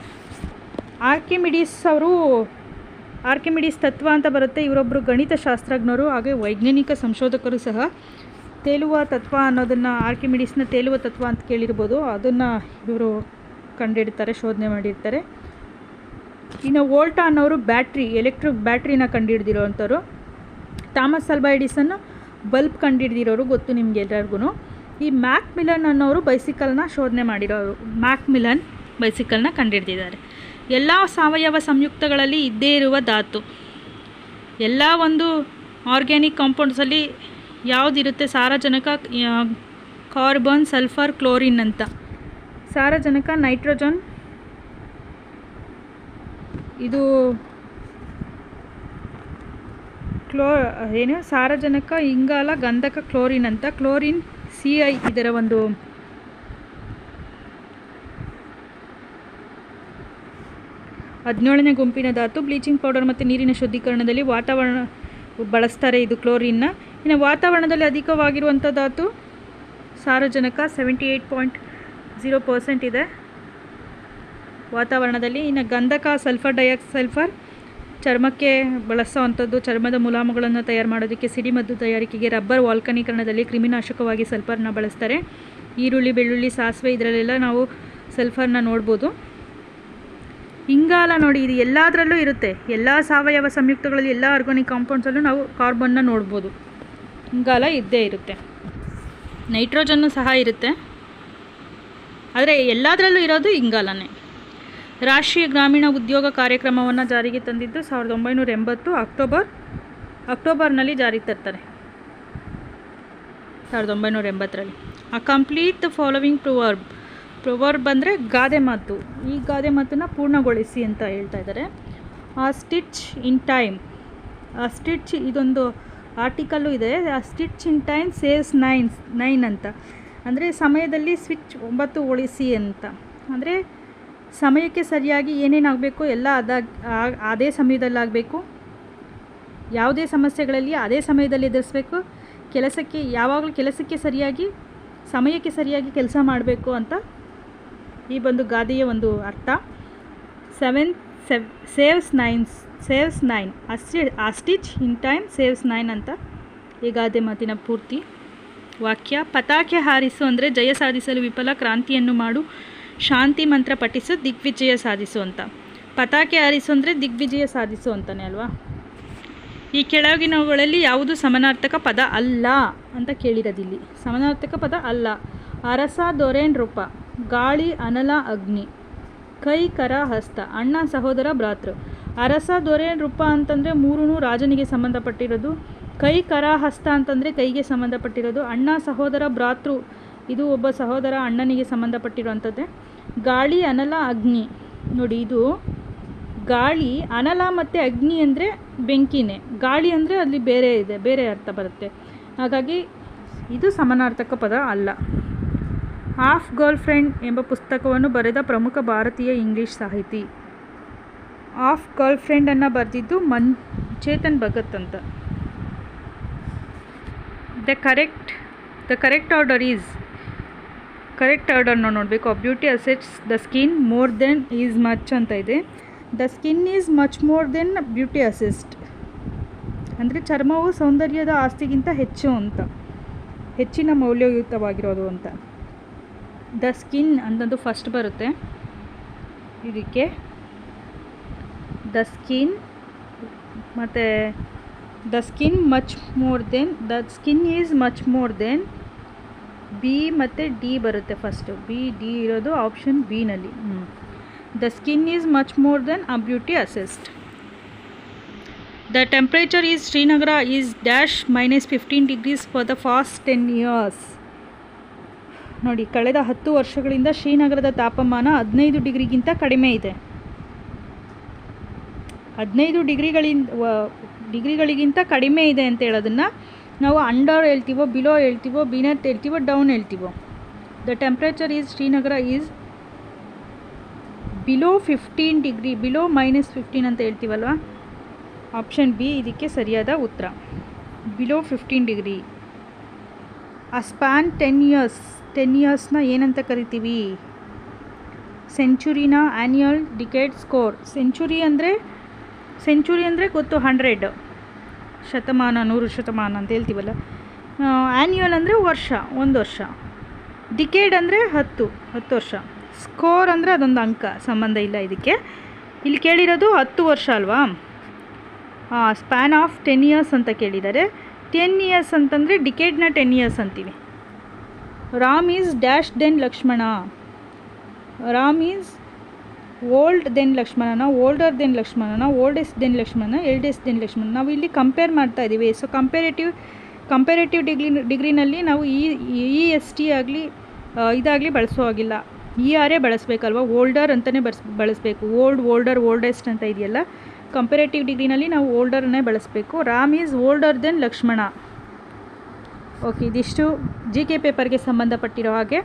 Archimedes ಅವರು ಆರ್ಕಿಮಿಡಿಸ್ ತತ್ವ ಅಂತ ಬರುತ್ತೆ. ಇವರೊಬ್ಬರು ಗಣಿತ ಶಾಸ್ತ್ರಜ್ಞರು, ಹಾಗೆ ವೈಜ್ಞಾನಿಕ ಸಂಶೋಧಕರು ಸಹ. ತೇಲುವ ತತ್ವ ಅನ್ನೋದನ್ನು ಆರ್ಕಿಮಿಡಿಸ್ನ ತೇಲುವ ತತ್ವ ಅಂತ ಕೇಳಿರ್ಬೋದು. ಅದನ್ನು ಇವರು ಕಂಡಿಡ್ತಾರೆ, ಶೋಧನೆ ಮಾಡಿರ್ತಾರೆ. ಇನ್ನು ವೋಲ್ಟಾ ಅನ್ನೋರು ಬ್ಯಾಟ್ರಿ, ಎಲೆಕ್ಟ್ರಿಕ್ ಬ್ಯಾಟ್ರಿನ ಕಂಡುಹಿಡ್ದಿರೋವಂಥವ್ರು ಥಾಮಸ್ ಅಲ್ಬಾ ಎಡಿಸನ್ ಬಲ್ಬ್ ಕಂಡುಹಿಡ್ದಿರೋರು ಗೊತ್ತು ನಿಮ್ಗೆ ಎಲ್ಲರಿಗೂ ಈ ಮ್ಯಾಕ್ ಮಿಲನ್ ಅನ್ನೋರು ಬೈಸಿಕಲ್ನ ಶೋಧನೆ ಮಾಡಿರೋರು. ಮ್ಯಾಕ್ ಮಿಲನ್ ಬೈಸಿಕಲ್ನ ಕಂಡುಹಿಡ್ದಿದ್ದಾರೆ ಎಲ್ಲ ಸಾವಯವ ಸಂಯುಕ್ತಗಳಲ್ಲಿ ಇದ್ದೇ ಇರುವ ಧಾತು. ಎಲ್ಲ ಒಂದು ಆರ್ಗ್ಯಾನಿಕ್ ಕಾಂಪೌಂಡ್ಸಲ್ಲಿ ಯಾವುದಿರುತ್ತೆ? ಸಾರಜನಕ ಕಾರ್ಬನ್, ಸಲ್ಫರ್, ಕ್ಲೋರಿನ್ ಅಂತ. ಸಾರಜನಕ, ನೈಟ್ರೋಜನ್. ಇದು ಕ್ಲೋ, ಏನು? ಸಾರಜನಕ, ಇಂಗಾಲ, ಗಂಧಕ, ಕ್ಲೋರಿನ್ ಅಂತ. ಕ್ಲೋರಿನ್, ಸಿ ಐ ಇದರ ಒಂದು ಹದಿನೇಳನೇ ಗುಂಪಿನ ಧಾತು ಬ್ಲೀಚಿಂಗ್ ಪೌಡರ್ ಮತ್ತು ನೀರಿನ ಶುದ್ಧೀಕರಣದಲ್ಲಿ ವಾತಾವರಣ ಬಳಸ್ತಾರೆ ಇದು ಕ್ಲೋರಿನ್ನ ಇನ್ನು ವಾತಾವರಣದಲ್ಲಿ ಅಧಿಕವಾಗಿರುವಂಥ ಧಾತು, ಸಾರಜನಕ seventy eight point zero percent ಇದೆ ವಾತಾವರಣದಲ್ಲಿ. ಇನ್ನು ಗಂಧಕ ಸಲ್ಫರ್ ಡೈಆಕ್ಸ್ ಸಲ್ಫರ್ ಚರ್ಮಕ್ಕೆ ಬಳಸೋವಂಥದ್ದು ಚರ್ಮದ ಮುಲಾಮುಗಳನ್ನು ತಯಾರು ಮಾಡೋದಕ್ಕೆ ಸಿಡಿಮದ್ದು ತಯಾರಿಕೆಗೆ ರಬ್ಬರ್ ವಾಲ್ಕನೀಕರಣದಲ್ಲಿ ಕ್ರಿಮಿನಾಶಕವಾಗಿ ಸಲ್ಫರ್ನ ಬಳಸ್ತಾರೆ. ಈರುಳ್ಳಿ, ಬೆಳ್ಳುಳ್ಳಿ, ಸಾಸಿವೆ, ಇದರಲ್ಲೆಲ್ಲ ನಾವು ಸಲ್ಫರ್ನ ನೋಡ್ಬೋದು. ಇಂಗಾಲ ನೋಡಿ, ಇದು ಎಲ್ಲದರಲ್ಲೂ ಇರುತ್ತೆ. ಎಲ್ಲ ಸಾವಯವ ಸಂಯುಕ್ತಗಳಲ್ಲಿ ಎಲ್ಲ ಆರ್ಗಾನಿಕ್ ಕಾಂಪೌಂಡ್ಸಲ್ಲೂ ನಾವು ಕಾರ್ಬನ್ನ ನೋಡ್ಬೋದು. ಇಂಗಾಲ ಇದ್ದೇ ಇರುತ್ತೆ. ನೈಟ್ರೋಜನ್ನು ಸಹ ಇರುತ್ತೆ. ಆದರೆ ಎಲ್ಲದರಲ್ಲೂ ಇರೋದು ಇಂಗಾಲನೇ. ರಾಷ್ಟ್ರೀಯ ಗ್ರಾಮೀಣ ಉದ್ಯೋಗ ಕಾರ್ಯಕ್ರಮವನ್ನು ಜಾರಿಗೆ ತಂದಿದ್ದು ಸಾವಿರದ ಒಂಬೈನೂರ ಎಂಬತ್ತು ಅಕ್ಟೋಬರ್, ಅಕ್ಟೋಬರ್ನಲ್ಲಿ ಜಾರಿಗೆ ತರ್ತಾರೆ. ಸಾವಿರದ ಒಂಬೈನೂರ ಎಂಬತ್ತರಲ್ಲಿ. ಆ complete the following proverb proverb ಅಂದರೆ ಗಾದೆ ಮಾತು. ಈ ಗಾದೆ ಮಾತನ್ನು ಪೂರ್ಣಗೊಳಿಸಿ ಅಂತ ಹೇಳ್ತಾ ಇದ್ದಾರೆ a stitch in time. A stitch ಇದೊಂದು ಆರ್ಟಿಕಲ್ಲು ಇದೆ. A stitch in time saves nine nine ಅಂತ. ಅಂದರೆ ಸಮಯದಲ್ಲಿ ಸ್ವಿಚ್ ಒಂಬತ್ತು ಉಳಿಸಿ ಅಂತ. ಅಂದರೆ ಸಮಯಕ್ಕೆ ಸರಿಯಾಗಿ ಏನೇನಾಗಬೇಕು ಎಲ್ಲ ಅದಾಗಿ ಅದೇ ಸಮಯದಲ್ಲಾಗಬೇಕು ಯಾವುದೇ ಸಮಸ್ಯೆಗಳಲ್ಲಿ ಅದೇ ಸಮಯದಲ್ಲಿ ಎದುರಿಸ್ಬೇಕು. ಕೆಲಸಕ್ಕೆ ಯಾವಾಗಲೂ ಕೆಲಸಕ್ಕೆ ಸರಿಯಾಗಿ, ಸಮಯಕ್ಕೆ ಸರಿಯಾಗಿ ಕೆಲಸ ಮಾಡಬೇಕು ಅಂತ ಈ ಒಂದು ಗಾದೆಯ ಒಂದು ಅರ್ಥ. ಸೆವೆನ್ ಸೆವ್ saves nines saves nine ಅಸ್ಟಿ a stitch in time saves nine ಅಂತ ಈ ಗಾದೆ ಮಾತಿನ ಪೂರ್ತಿ ವಾಕ್ಯ. ಪತಾಕೆ ಹಾರಿಸು ಅಂದರೆ ಜಯ ಸಾಧಿಸಲು ವಿಫಲ ಕ್ರಾಂತಿಯನ್ನು ಮಾಡು. ಶಾಂತಿ ಮಂತ್ರ ಪಠಿಸು, ದಿಗ್ವಿಜಯ ಸಾಧಿಸು ಅಂತ. ಪತಾಕೆ ಹಾರಿಸು ಅಂದರೆ ದಿಗ್ವಿಜಯ ಸಾಧಿಸು ಅಂತಾನೆ ಅಲ್ವಾ? ಈ ಕೆಳಗಿನವುಗಳಲ್ಲಿ ಯಾವುದು ಸಮನಾರ್ಥಕ ಪದ ಅಲ್ಲ ಅಂತ ಕೇಳಿರೋದಿಲ್ಲಿ. ಸಮನಾರ್ಥಕ ಪದ ಅಲ್ಲ. ಅರಸ, ದೊರೆನ್ ನೃಪ ಗಾಳಿ ಅನಲ ಅಗ್ನಿ. ಕೈ ಕರ ಹಸ್ತ. ಅಣ್ಣ, ಸಹೋದರ, ಭ್ರಾತೃ. ಅರಸ, ದೊರೆ, ನೃಪ ಅಂತಂದರೆ ಮೂರೂ ರಾಜನಿಗೆ ಸಂಬಂಧಪಟ್ಟಿರೋದು. ಕೈ ಕರ ಹಸ್ತ ಅಂತಂದರೆ ಕೈಗೆ ಸಂಬಂಧಪಟ್ಟಿರೋದು. ಅಣ್ಣ, ಸಹೋದರ, ಭ್ರಾತೃ, ಇದು ಒಬ್ಬ ಸಹೋದರ ಅಣ್ಣನಿಗೆ ಸಂಬಂಧಪಟ್ಟಿರುವಂಥದ್ದೇ. ಗಾಳಿ ಅನಲ ಅಗ್ನಿ. ನೋಡಿ, ಇದು ಗಾಳಿ ಅನಲ ಮತ್ತು ಅಗ್ನಿ ಅಂದರೆ ಬೆಂಕಿನೇ. ಗಾಳಿ ಅಂದರೆ ಅಲ್ಲಿ ಬೇರೆ ಇದೆ, ಬೇರೆ ಅರ್ಥ ಬರುತ್ತೆ. ಹಾಗಾಗಿ ಇದು ಸಮಾನಾರ್ಥಕ ಪದ ಅಲ್ಲ. ಹಾಫ್ ಗರ್ಲ್ ಫ್ರೆಂಡ್ ಎಂಬ ಪುಸ್ತಕವನ್ನು ಬರೆದ ಪ್ರಮುಖ ಭಾರತೀಯ ಇಂಗ್ಲಿಷ್ ಸಾಹಿತಿ. ಹಾಫ್ ಗರ್ಲ್ ಫ್ರೆಂಡನ್ನು ಬರೆದಿದ್ದು ಮನ್, ಚೇತನ್ ಭಗತ್ ಅಂತ. The correct the correct order is, correct ಆರ್ಡರ್ನ ನೋಡಬೇಕು. Beauty assets the skin more than is much ಅಂತ ಇದೆ. The skin is much more than beauty asset. ಅಂದರೆ ಚರ್ಮವು ಸೌಂದರ್ಯದ ಆಸ್ತಿಗಿಂತ ಹೆಚ್ಚು ಅಂತ, ಹೆಚ್ಚಿನ ಮೌಲ್ಯಯುತವಾಗಿರೋದು ಅಂತ. ದ ಸ್ಕಿನ್ ಅಂತಂದು ಫಸ್ಟ್ ಬರುತ್ತೆ. ಇದಕ್ಕೆ ದ ಸ್ಕಿನ್, ಮತ್ತು the skin much more than the skin is much more than B ಮತ್ತು ಡಿ ಬರುತ್ತೆ ಫಸ್ಟು ಬಿ ಡಿ ಇರೋದು option ಬಿನಲ್ಲಿ the skin is much more than a beauty asset the temperature is Srinagar is dash minus fifteen degrees for the past ten years ನೋಡಿ, ಕಳೆದ ಹತ್ತು ವರ್ಷಗಳಿಂದ ಶ್ರೀನಗರದ ತಾಪಮಾನ ಹದಿನೈದು ಡಿಗ್ರಿಗಿಂತ ಕಡಿಮೆ ಇದೆ. ಹದಿನೈದು ಡಿಗ್ರಿಗಳಿಂದ ಡಿಗ್ರಿಗಳಿಗಿಂತ ಕಡಿಮೆ ಇದೆ ಅಂತ ಹೇಳೋದನ್ನು ನಾವು ಅಂಡರ್ ಹೇಳ್ತೀವೋ, ಬಿಲೋ ಹೇಳ್ತೀವೋ, ಬಿನತ್ ಹೇಳ್ತೀವೋ, down ಹೇಳ್ತೀವೋ. The temperature is Srinagar is below fifteen degree, below minus fifteen ಅಂತ ಹೇಳ್ತೀವಲ್ವ? ಆಪ್ಷನ್ ಬಿ ಇದಕ್ಕೆ ಸರಿಯಾದ ಉತ್ತರ. Below fifteen degree. A span ten years ten ಇಯರ್ಸ್ನ ಏನಂತ ಕರಿತೀವಿ? ಸೆಂಚುರಿನ ಆ್ಯನ್ಯಲ್ ಡಿಕೇಟ್ ಸ್ಕೋರ್ ಸೆಂಚುರಿ ಅಂದರೆ ಸೆಂಚುರಿ ಅಂದರೆ ಗೊತ್ತು ಹಂಡ್ರೆಡ್ ಶತಮಾನ, ನೂರು ಶತಮಾನ ಅಂತ ಹೇಳ್ತೀವಲ್ಲ. ಆ್ಯನ್ಯುಯಲ್ ಅಂದರೆ ವರ್ಷ, ಒಂದು ವರ್ಷ. ಡಿಕೇಡ್ ಅಂದರೆ ಹತ್ತು ಹತ್ತು ವರ್ಷ. ಸ್ಕೋರ್ ಅಂದರೆ ಅದೊಂದು ಅಂಕ, ಸಂಬಂಧ ಇಲ್ಲ ಇದಕ್ಕೆ. ಇಲ್ಲಿ ಕೇಳಿರೋದು ಹತ್ತು ವರ್ಷ ಅಲ್ವಾ? ಸ್ಪ್ಯಾನ್ ಆಫ್ ಟೆನ್ ಇಯರ್ಸ್ ಅಂತ ಕೇಳಿದ್ದಾರೆ. ಟೆನ್ ಇಯರ್ಸ್ ಅಂತಂದರೆ ಡಿಕೇಡ್ನ ಟೆನ್ ಇಯರ್ಸ್ ಅಂತೀವಿ. Ram is dash than Lakshmana. Ram is old than ಲಕ್ಷ್ಮಣನ, ಓಲ್ಡರ್ ದೆನ್ ಲಕ್ಷ್ಮಣನ, ಓಲ್ಡೆಸ್ಟ್ ದೆನ್ ಲಕ್ಷ್ಮಣನ, ಎಲ್ಡೆಸ್ಟ್ ದೆನ್ ಲಕ್ಷ್ಮಣ ನಾವು ಇಲ್ಲಿ ಕಂಪೇರ್ ಮಾಡ್ತಾ ಇದ್ದೀವಿ. ಸೊ ಕಂಪೇರೇಟಿವ್ ಕಂಪೇರೇಟಿವ್ ಡಿಗ್ರಿ ಡಿಗ್ರಿನಲ್ಲಿ ನಾವು ಇ ಇ ಎಸ್ ಟಿ ಆಗಲಿ ಇದಾಗಲಿ ಬಳಸೋ ಆಗಿಲ್ಲ ಇ ಆರೇ ಬಳಸಬೇಕಲ್ವ? ಓಲ್ಡರ್ ಅಂತಲೇ ಬಳಸ್ ಬಳಸಬೇಕು. ಓಲ್ಡ್, ಓಲ್ಡರ್, ಓಲ್ಡೆಸ್ಟ್ ಅಂತ ಇದೆಯಲ್ಲ? ಕಂಪೇರೇಟಿವ್ ಡಿಗ್ರಿನಲ್ಲಿ ನಾವು ಓಲ್ಡರ್ನೇ ಬಳಸಬೇಕು. Ram is older than Lakshman. Okay ಇದಿಷ್ಟು ಜಿ ಕೆ ಪೇಪರ್ಗೆ ಸಂಬಂಧಪಟ್ಟಿರೋ ಹಾಗೆ.